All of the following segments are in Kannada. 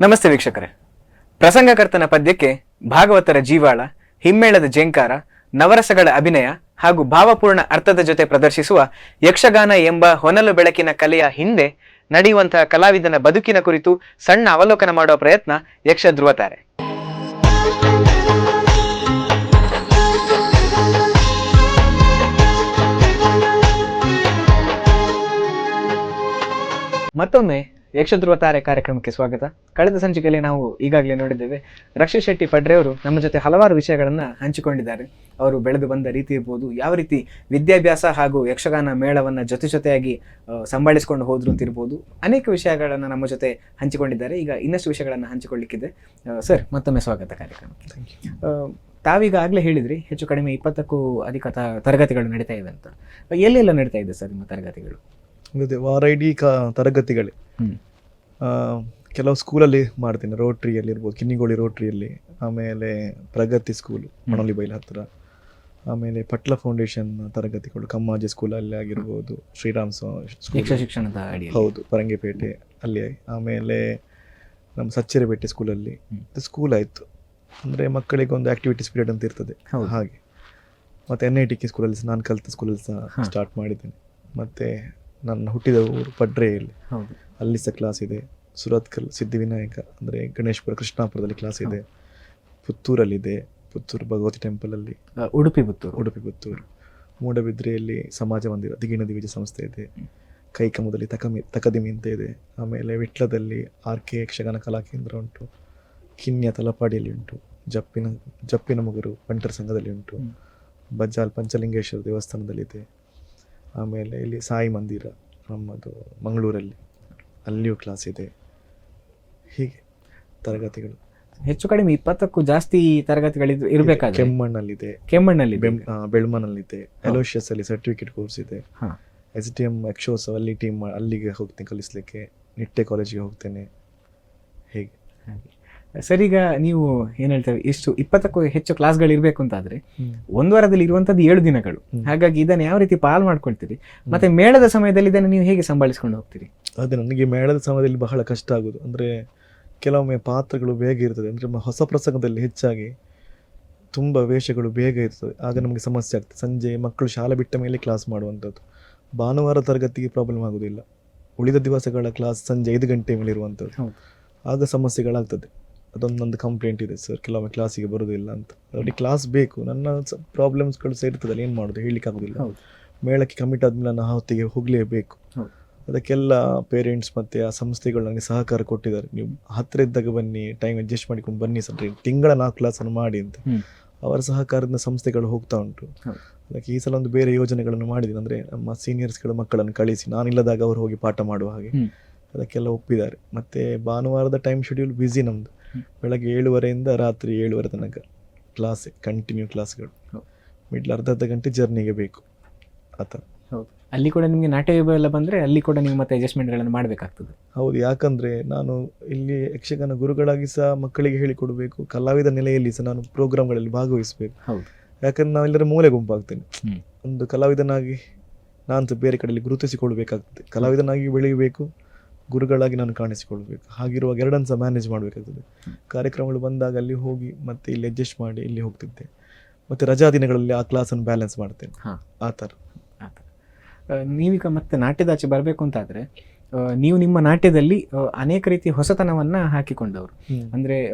ನಮಸ್ತೆ ವೀಕ್ಷಕರೇ. ಪ್ರಸಂಗಕರ್ತನ ಪದ್ಯಕ್ಕೆ ಭಾಗವತರ ಜೀವಾಳ, ಹಿಮ್ಮೇಳದ ಜೇಂಕಾರ, ನವರಸಗಳ ಅಭಿನಯ ಹಾಗೂ ಭಾವಪೂರ್ಣ ಅರ್ಥದ ಜೊತೆ ಪ್ರದರ್ಶಿಸುವ ಯಕ್ಷಗಾನ ಎಂಬ ಹೊನಲು ಬೆಳಕಿನ ಕಲೆಯ ಹಿಂದೆ ನಡೆಯುವಂತಹ ಕಲಾವಿದನ ಬದುಕಿನ ಕುರಿತು ಸಣ್ಣ ಅವಲೋಕನ ಮಾಡುವ ಪ್ರಯತ್ನ ಯಕ್ಷ ಧ್ರುವತಾರೆ ಮತ್ತೊಮ್ಮೆ ಯಕ್ಷಧ್ರುವ ತಾರೆ ಕಾರ್ಯಕ್ರಮಕ್ಕೆ ಸ್ವಾಗತ. ಕಳೆದ ಸಂಚಿಕೆಯಲ್ಲಿ ನಾವು ಈಗಾಗಲೇ ನೋಡಿದ್ದೇವೆ ರಕ್ಷಿತ್ ಶೆಟ್ಟಿ ಪಡ್ರೆಯವರು ನಮ್ಮ ಜೊತೆ ಹಲವಾರು ವಿಷಯಗಳನ್ನು ಹಂಚಿಕೊಂಡಿದ್ದಾರೆ. ಅವರು ಬೆಳೆದು ಬಂದ ರೀತಿ ಇರ್ಬೋದು ಯಾವ ರೀತಿ ವಿದ್ಯಾಭ್ಯಾಸ ಹಾಗೂ ಯಕ್ಷಗಾನ ಮೇಳವನ್ನು ಜೊತೆ ಜೊತೆಯಾಗಿ ಸಂಭಾಳಿಸಿಕೊಂಡು ಹೋದ್ರು ಅಂತ ಇರ್ಬೋದು ಅನೇಕ ವಿಷಯಗಳನ್ನು ನಮ್ಮ ಜೊತೆ ಹಂಚಿಕೊಂಡಿದ್ದಾರೆ. ಈಗ ಇನ್ನಷ್ಟು ವಿಷಯಗಳನ್ನು ಹಂಚಿಕೊಳ್ಳಿಕ್ಕಿದೆ. ಸರ್ ಮತ್ತೊಮ್ಮೆ ಸ್ವಾಗತ ಕಾರ್ಯಕ್ರಮ ತಾವೀಗ ಆಗಲೇ ಹೇಳಿದ್ರಿ ಹೆಚ್ಚು ಕಡಿಮೆ ಇಪ್ಪತ್ತಕ್ಕೂ ಅಧಿಕ ತ- ತರಗತಿಗಳು ನಡೀತಾ ಇವೆ ಅಂತ. ಎಲ್ಲೆಲ್ಲ ನಡೀತಾ ಇದೆ ಸರ್ ನಿಮ್ಮ ತರಗತಿಗಳು? ಅದೇ ವಾರ ಇಡೀ ಕ ತರಗತಿಗಳೇ. ಕೆಲವು ಸ್ಕೂಲಲ್ಲಿ ಮಾಡ್ತೀನಿ. ರೋಟ್ರಿಯಲ್ಲಿ ಇರ್ಬೋದು ಕಿನ್ನಿಗೋಳಿ ರೋಟ್ರಿಯಲ್ಲಿ. ಆಮೇಲೆ ಪ್ರಗತಿ ಸ್ಕೂಲ್ ಮಣಲಿ ಬೈಲ್ ಹತ್ತಿರ ಆಮೇಲೆ ಪಟ್ಲ ಫೌಂಡೇಶನ್ ತರಗತಿಗಳು ಕಮ್ಮಾಜಿ ಸ್ಕೂಲಲ್ಲಿ ಆಗಿರ್ಬೋದು ಶ್ರೀರಾಮ್ ಶಿಕ್ಷಣದ ಅಡಿಯಲ್ಲಿ. ಹೌದು ಪರಂಗಿಪೇಟೆ ಅಲ್ಲಿ. ಆಮೇಲೆ ನಮ್ಮ ಸಚ್ಚೆರೆಪೇಟೆ ಸ್ಕೂಲಲ್ಲಿ. ಸ್ಕೂಲ್ ಆಯಿತು. ಅಂದರೆ ಮಕ್ಕಳಿಗೆ ಒಂದು ಆಕ್ಟಿವಿಟೀಸ್ ಪೀರಿಯಡ್ ಅಂತ ಇರ್ತದೆ. ಹಾಗೆ. ಮತ್ತು ಎನ್ ಐ ಟಿ ಕೆ ಸ್ಕೂಲಲ್ಲಿ ಸಹ ನಾನು ಕಲಿತ ಸ್ಕೂಲಲ್ಲಿ ಸಹ ಸ್ಟಾರ್ಟ್ ಮಾಡಿದ್ದೇನೆ. ಮತ್ತು ನನ್ನ ಹುಟ್ಟಿದ ಊರು ಪಡ್ರೆಯಲ್ಲಿ ಅಲ್ಲಿ ಸಹ ಕ್ಲಾಸ್ ಇದೆ. ಸುರತ್ಕಲ್ ಸಿದ್ಧಿವಿನಾಯಕ ಅಂದರೆ ಗಣೇಶ್ಪುರ ಕೃಷ್ಣಾಪುರದಲ್ಲಿ ಕ್ಲಾಸ್ ಇದೆ. ಪುತ್ತೂರಲ್ಲಿದೆ. ಪುತ್ತೂರು ಭಗವತಿ ಟೆಂಪಲಲ್ಲಿ ಉಡುಪಿ ಪುತ್ತೂರು. ಉಡುಪಿ ಪುತ್ತೂರು. ಮೂಡಬಿದ್ರೆಯಲ್ಲಿ ಸಮಾಜ ಮಂದಿರ ದಿಗಿಣ ದಿವಿಜ ಸಂಸ್ಥೆ ಇದೆ. ಕೈಕಮದಲ್ಲಿ ತಕಮಿ ತಕದಿಮಿ ಅಂತ ಇದೆ. ಆಮೇಲೆ ವಿಟ್ಲದಲ್ಲಿ ಆರ್ ಕೆ ಯಕ್ಷಗಾನ ಕಲಾ ಕೇಂದ್ರ ಉಂಟು. ಕಿನ್ಯ ತಲಪಾಡಿಯಲ್ಲಿ ಉಂಟು. ಜಪ್ಪಿನ ಜಪ್ಪಿನ ಮುಗುರು ಬಂಟರ ಸಂಘದಲ್ಲಿ ಉಂಟು. ಬಜಾಲ್ ಬಜ್ಜಾಲ್ ಪಂಚಲಿಂಗೇಶ್ವರ ದೇವಸ್ಥಾನದಲ್ಲಿದೆ. ಆಮೇಲೆ ಇಲ್ಲಿ ಸಾಯಿ ಮಂದಿರ ನಮ್ಮದು ಮಂಗಳೂರಲ್ಲಿ. ಅಲ್ಲಿಯೂ ಕ್ಲಾಸ್ ಇದೆ. ಹೀಗೆ ತರಗತಿಗಳು. ಹೆಚ್ಚು ಕಡಿಮೆ ಇಪ್ಪತ್ತಕ್ಕೂ ಜಾಸ್ತಿ ತರಗತಿಗಳಿದ್ದು ಇರಬೇಕಾದ್ರೆ? ಕೆಮ್ಮಣ್ಣಲ್ಲಿದೆ. ಕೆಮ್ಮಣ್ಣಲ್ಲಿ ಬೆಮ್ ಆ, ಬೆಳ್ಮನಲ್ಲಿದೆ ಅಲೋಷಿಯಸ್ ಅಲ್ಲಿ ಸರ್ಟಿಫಿಕೇಟ್ ಕೋರ್ಸ್ ಇದೆ. ಹಾ. ಎಸ್ ಡಿ ಎಂ ಎಕ್ಸೋಸ್ ಅಲ್ಲಿ ಟೀಮ್ ಅಲ್ಲಿಗೆ ಹೋಗ್ತೀನಿ ಕಲಿಸ್ಲಿಕ್ಕೆ. ನಿಟ್ಟೆ ಕಾಲೇಜಿಗೆ ಹೋಗ್ತೇನೆ. ಹೇಗೆ. ಸರ್ ಈಗ ನೀವು ಏನ್ ಹೇಳ್ತೇವೆ ಇಷ್ಟು ಇಪ್ಪತ್ತಕ್ಕೂ ಹೆಚ್ಚು ಕ್ಲಾಸ್ಗಳು ಇರಬೇಕು ಅಂತಾದ್ರೆ ಒಂದು ವಾರದಲ್ಲಿ ಇರುವಂತದ್ದು ಏಳು ದಿನಗಳು. ಹಾಗಾಗಿ ಇದನ್ನು ಯಾವ ರೀತಿ ಪಾಲ್ ಮಾಡ್ಕೊಳ್ತೀರಿ? ಮತ್ತೆ ಮೇಳದ ಸಮಯದಲ್ಲಿ ಇದನ್ನು ನೀವು ಹೇಗೆ ಸಂಭಾಳಿಸ್ಕೊಂಡು ಹೋಗ್ತೀರಿ? ಅದೇ ನನಗೆ ಮೇಳದ ಸಮಯದಲ್ಲಿ ಬಹಳ ಕಷ್ಟ ಆಗೋದು. ಅಂದರೆ ಕೆಲವೊಮ್ಮೆ ಪಾತ್ರಗಳು ಬೇಗ ಇರ್ತದೆ. ಅಂದರೆ ಹೊಸ ಪ್ರಸಂಗದಲ್ಲಿ ಹೆಚ್ಚಾಗಿ ತುಂಬ ವೇಷಗಳು ಬೇಗ ಇರ್ತದೆ. ಆಗ ನಮಗೆ ಸಮಸ್ಯೆ ಆಗ್ತದೆ. ಸಂಜೆ ಮಕ್ಕಳು ಶಾಲೆ ಬಿಟ್ಟ ಮೇಲೆ ಕ್ಲಾಸ್ ಮಾಡುವಂಥದ್ದು. ಭಾನುವಾರ ತರಗತಿಗೆ ಪ್ರಾಬ್ಲಮ್ ಆಗೋದಿಲ್ಲ. ಉಳಿದ ದಿವಸಗಳ ಕ್ಲಾಸ್ ಸಂಜೆ ಐದು ಗಂಟೆ ಮೇಲೆ ಇರುವಂಥದ್ದು. ಆಗ ಸಮಸ್ಯೆಗಳಾಗ್ತದೆ. ಅದೊಂದು ನಂದು ಕಂಪ್ಲೇಂಟ್ ಇದೆ ಸರ್ ಕೆಲವೊಮ್ಮೆ ಕ್ಲಾಸಿಗೆ ಬರೋದಿಲ್ಲ ಅಂತ. ಅವ್ರಿಗೆ ಕ್ಲಾಸ್ ಬೇಕು. ನನ್ನ ಪ್ರಾಬ್ಲಮ್ಸ್ಗಳು ಸೇರ್ತದಲ್ಲ ಏನು ಮಾಡೋದು? ಹೇಳಲಿಕ್ಕಾಗೋದಿಲ್ಲ. ಮೇಳಕ್ಕೆ ಕಮಿಟ್ ಆದ್ಮೇಲೆ ನಾನು ಹೊತ್ತಿಗೆ ಹೋಗಲೇಬೇಕು. ಅದಕ್ಕೆಲ್ಲ ಪೇರೆಂಟ್ಸ್ ಮತ್ತು ಆ ಸಂಸ್ಥೆಗಳು ನನಗೆ ಸಹಕಾರ ಕೊಟ್ಟಿದ್ದಾರೆ. ನೀವು ಹತ್ತಿರ ಇದ್ದಾಗ ಬನ್ನಿ ಟೈಮ್ ಅಡ್ಜಸ್ಟ್ ಮಾಡಿಕೊಂಡು ಬನ್ನಿ ಸರ್. ತಿಂಗಳ ನಾಲ್ಕು ಕ್ಲಾಸನ್ನು ಮಾಡಿ ಅಂತ. ಅವರ ಸಹಕಾರದಿಂದ ಸಂಸ್ಥೆಗಳು ಹೋಗ್ತಾ ಉಂಟು. ಅದಕ್ಕೆ ಈ ಸಲ ಒಂದು ಬೇರೆ ಯೋಜನೆಗಳನ್ನು ಮಾಡಿದ್ದೀನಿ. ಅಂದರೆ ನಮ್ಮ ಸೀನಿಯರ್ಸ್ಗಳ ಮಕ್ಕಳನ್ನು ಕಳಿಸಿ. ನಾನಿಲ್ಲದಾಗ ಅವರು ಹೋಗಿ ಪಾಠ ಮಾಡುವ ಹಾಗೆ. ಅದಕ್ಕೆಲ್ಲ ಒಪ್ಪಿದ್ದಾರೆ. ಮತ್ತು ಭಾನುವಾರದ ಟೈಮ್ ಶೆಡ್ಯೂಲ್ ಬ್ಯುಸಿ ನಮ್ಮದು. ಬೆಳಗ್ಗೆ ಏಳುವರೆಯಿಂದ ರಾತ್ರಿ ಏಳುವರೆ ತನಕ ಕ್ಲಾಸ್ ಕಂಟಿನ್ಯೂ ಕ್ಲಾಸ್ಗಳು ಹೌದು. ಮಿಡ್ಲ್ ಅರ್ಧ ಅರ್ಧ ಗಂಟೆ ಜರ್ನಿಗೆ ಬೇಕು. ಆ ಥರ. ಅಲ್ಲಿ ಕೂಡ ನಿಮಗೆ ನಾಟ್ಯ ವಿಭಾಗ ಎಲ್ಲ ಬಂದ್ರೆ ಅಲ್ಲಿ ಕೂಡ ನೀವು ಮತ್ತೆ ಅಡ್ಜಸ್ಟ್ಮೆಂಟ್ಗಳನ್ನು ಮಾಡಬೇಕಾಗ್ತದೆ. ಹೌದು ಯಾಕಂದರೆ ನಾನು ಇಲ್ಲಿ ಯಕ್ಷಗಾನ ಗುರುಗಳಾಗಿ ಸಹ ಮಕ್ಕಳಿಗೆ ಹೇಳಿಕೊಡಬೇಕು ಕಲಾವಿದ ನೆಲೆಯಲ್ಲಿ ಸಹ ನಾನು ಪ್ರೋಗ್ರಾಮ್ಗಳಲ್ಲಿ ಭಾಗವಹಿಸಬೇಕು. ಹೌದು. ಯಾಕಂದ್ರೆ ನಾವೆಲ್ಲರ ಮೂಲೆ ಗುಂಪಾಗ್ತೇನೆ. ಒಂದು ಕಲಾವಿದನಾಗಿ ನಾನು ಬೇರೆ ಕಡೆಯಲ್ಲಿ ಗುರುತಿಸಿಕೊಳ್ಬೇಕಾಗ್ತದೆ. ಕಲಾವಿದನಾಗಿ ಬೆಳೆಯಬೇಕು ಗುರುಗಳಾಗಿ ನಾನು ಕಾಣಿಸಿಕೊಳ್ಬೇಕು. ಹಾಗಿರುವಾಗ ಎರಡನ್ನು ಸಹ ಮ್ಯಾನೇಜ್ ಮಾಡಬೇಕಾಗ್ತದೆ. ಕಾರ್ಯಕ್ರಮಗಳು ಬಂದಾಗ ಅಲ್ಲಿ ಹೋಗಿ ಮತ್ತೆ ಇಲ್ಲಿ ಅಡ್ಜಸ್ಟ್ ಮಾಡಿ ಇಲ್ಲಿ ಹೋಗ್ತಿದ್ದೆ. ಮತ್ತು ರಜಾ ದಿನಗಳಲ್ಲಿ ಆ ಕ್ಲಾಸನ್ನು ಬ್ಯಾಲೆನ್ಸ್ ಮಾಡ್ತೇನೆ. ಹಾ. ಆ ಥರ. ನೀವೀಗ ಮತ್ತೆ ನಾಟ್ಯದಾಚೆ ಬರಬೇಕು ಅಂತಾದ್ರೆ ನೀವು ನಿಮ್ಮ ನಾಟ್ಯದಲ್ಲಿ ಅನೇಕ ರೀತಿ ಹೊಸತನವನ್ನ ಹಾಕಿಕೊಂಡವರು. ಅಂದ್ರೆ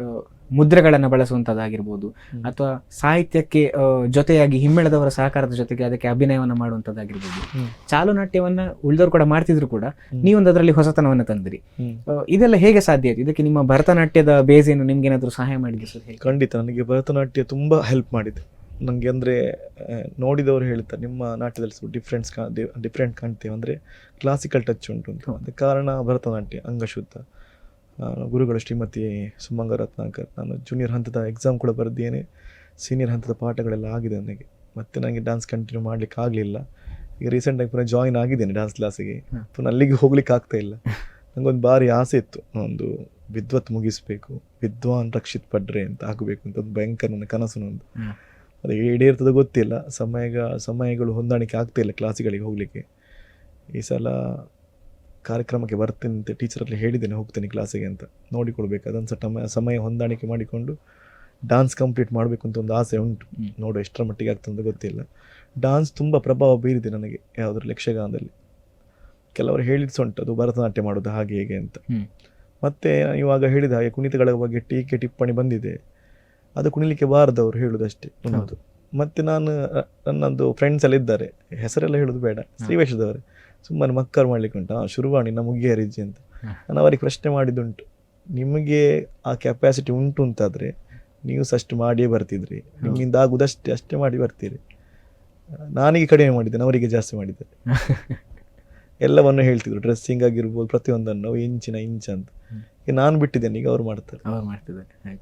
ಮುದ್ರೆಗಳನ್ನ ಬಳಸುವಂತದ್ದಾಗಿರ್ಬೋದು ಅಥವಾ ಸಾಹಿತ್ಯಕ್ಕೆ ಜೊತೆಯಾಗಿ ಹಿಮ್ಮೇಳದವರ ಸಹಕಾರದ ಜೊತೆಗೆ ಅದಕ್ಕೆ ಅಭಿನಯವನ್ನ ಮಾಡುವಂತದ್ದಾಗಿರ್ಬೋದು. ಹ್ಮ್. ಚಾಲು ನಾಟ್ಯವನ್ನ ಉಳಿದವರು ಕೂಡ ಮಾಡ್ತಿದ್ರು ಕೂಡ. ನೀವೊಂದು ಅದರಲ್ಲಿ ಹೊಸತನವನ್ನ ತಂದಿರಿ. ಇದೆಲ್ಲ ಹೇಗೆ ಸಾಧ್ಯ ಆಯ್ತು? ಇದಕ್ಕೆ ನಿಮ್ಮ ಭರತನಾಟ್ಯದ ಬೇಸ್ ಏನು ನಿಮ್ಗೆ ಏನಾದ್ರು ಸಹಾಯ ಮಾಡಿದ್ರು ಸರ್ ಖಂಡಿತ ನನಗೆ ಭರತನಾಟ್ಯ ತುಂಬ ಹೆಲ್ಪ್ ಮಾಡಿದೆ. ನನಗೆ ಅಂದರೆ ನೋಡಿದವರು ಹೇಳ್ತಾರೆ ನಿಮ್ಮ ನಾಟ್ಯದಲ್ಲಿ ಸ್ವಲ್ಪ ಡಿಫ್ರೆನ್ಸ್ ಕಾ ಡಿಫ್ರೆಂಟ್ ಕಾಣ್ತೇವೆ ಅಂದರೆ ಕ್ಲಾಸಿಕಲ್ ಟಚ್ ಉಂಟು ಅಂತ. ಅದಕ್ಕೆ ಕಾರಣ ಭರತನಾಟ್ಯ ಅಂಗಶುದ್ಧ. ಗುರುಗಳು ಶ್ರೀಮತಿ ಸುಮಂಗ ರತ್ನಾಕರ್. ನಾನು ಜೂನಿಯರ್ ಹಂತದ ಎಕ್ಸಾಮ್ ಕೂಡ ಬರೆದೇನೆ ಸೀನಿಯರ್ ಹಂತದ ಪಾಠಗಳೆಲ್ಲ ಆಗಿದೆ ನನಗೆ. ಮತ್ತೆ ನನಗೆ ಡ್ಯಾನ್ಸ್ ಕಂಟಿನ್ಯೂ ಮಾಡಲಿಕ್ಕೆ ಆಗಲಿಲ್ಲ. ಈಗ ರೀಸೆಂಟಾಗಿ ಪುನಃ ಜಾಯಿನ್ ಆಗಿದ್ದೇನೆ ಡ್ಯಾನ್ಸ್ ಕ್ಲಾಸಿಗೆ. ಪುನಃ ಅಲ್ಲಿಗೆ ಹೋಗ್ಲಿಕ್ಕೆ ಆಗ್ತಾ ಇಲ್ಲ. ನನಗೊಂದು ಭಾರಿ ಆಸೆ ಇತ್ತು. ಒಂದು ವಿದ್ವತ್ ಮುಗಿಸ್ಬೇಕು ವಿದ್ವಾನ್ ರಕ್ಷಿತ್ ಪಡ್ರೆ ಅಂತ ಆಗಬೇಕು ಅಂತ ಒಂದು ಭಯಂಕರ ನನ್ನ ಕನಸು ನಂದು. ಅದು ಈಡೇರ್ತದೆ ಗೊತ್ತಿಲ್ಲ. ಸಮಯ ಸಮಯಗಳು ಹೊಂದಾಣಿಕೆ ಆಗ್ತಾ ಇಲ್ಲ ಕ್ಲಾಸ್ಗಳಿಗೆ ಹೋಗಲಿಕ್ಕೆ. ಈ ಸಲ ಕಾರ್ಯಕ್ರಮಕ್ಕೆ ಬರ್ತೇನೆ ಅಂತ ಟೀಚರಲ್ಲಿ ಹೇಳಿದ್ದೇನೆ ಹೋಗ್ತೇನೆ ಕ್ಲಾಸಿಗೆ ಅಂತ. ನೋಡಿಕೊಳ್ಬೇಕು. ಅದನ್ನು ಸಹ ಸಮಯ ಹೊಂದಾಣಿಕೆ ಮಾಡಿಕೊಂಡು ಡಾನ್ಸ್ ಕಂಪ್ಲೀಟ್ ಮಾಡಬೇಕು ಅಂತ ಒಂದು ಆಸೆ ಉಂಟು. ನೋಡು ಎಷ್ಟರ ಮಟ್ಟಿಗೆ ಆಗ್ತದೆ ಅಂತ ಗೊತ್ತಿಲ್ಲ. ಡಾನ್ಸ್ ತುಂಬ ಪ್ರಭಾವ ಬೀರಿದೆ ನನಗೆ ಯಾವುದ್ರ ಯಕ್ಷಗಾನದಲ್ಲಿ. ಕೆಲವರು ಹೇಳಿದ ಸೊಂಟು ಅದು ಭರತನಾಟ್ಯ ಮಾಡೋದು ಹಾಗೆ ಹೇಗೆ ಅಂತ. ಮತ್ತೆ ಇವಾಗ ಹೇಳಿದ ಹಾಗೆ ಕುಣಿತಗಳ ಬಗ್ಗೆ ಟೀಕೆ ಟಿಪ್ಪಣಿ ಬಂದಿದೆ. ಅದು ಕುಣಿಲಿಕ್ಕೆ ಬಾರದವರು ಹೇಳುದಷ್ಟೇ ಅನ್ನೋದು ಮತ್ತೆ ನಾನು ನನ್ನದು ಫ್ರೆಂಡ್ಸ್ ಎಲ್ಲ ಇದ್ದಾರೆ. ಹೆಸರೆಲ್ಲ ಹೇಳುದು ಬೇಡ. ಶ್ರೀವೇಶದವರು. ಸುಮ್ಮನೆ ಮಕ್ಕಳು ಮಾಡ್ಲಿಕ್ಕೆ ಉಂಟು. ಶುರುವಾಣಿ ನಮ್ಮ ಮುಗಿಯರಿಜ್ಜಿ ಅಂತ. ನಾನು ಅವರಿಗೆ ಪ್ರಶ್ನೆ ಮಾಡಿದ್ದುಂಟು. ನಿಮಗೆ ಆ ಕೆಪಾಸಿಟಿ ಉಂಟು ಅಂತಾದರೆ ನೀವು ಸಹ ಅಷ್ಟು ಮಾಡಿಯೇ ಬರ್ತಿದ್ರಿ. ನಿಮ್ಮಿಂದ ಆಗುದಷ್ಟೇ ಅಷ್ಟೇ ಮಾಡಿ ಬರ್ತೀರಿ. ನಾನೀಗ ಕಡಿಮೆ ಮಾಡಿದ್ದೇನೆ ಅವರಿಗೆ ಜಾಸ್ತಿ ಮಾಡಿದ್ದಾರೆ ಎಲ್ಲವನ್ನು ಹೇಳ್ತಿದ್ರು. ಡ್ರೆಸ್ಸಿಂಗ್ ಆಗಿರ್ಬೋದು ಪ್ರತಿಯೊಂದನ್ನು ಇಂಚಿನ ಇಂಚ ಅಂತ. ಈಗ ನಾನು ಬಿಟ್ಟಿದ್ದೇನೆ ಈಗ ಅವ್ರು ಮಾಡ್ತಾರೆ. ಅವ್ರು ಮಾಡ್ತಿದ್ದಾರೆ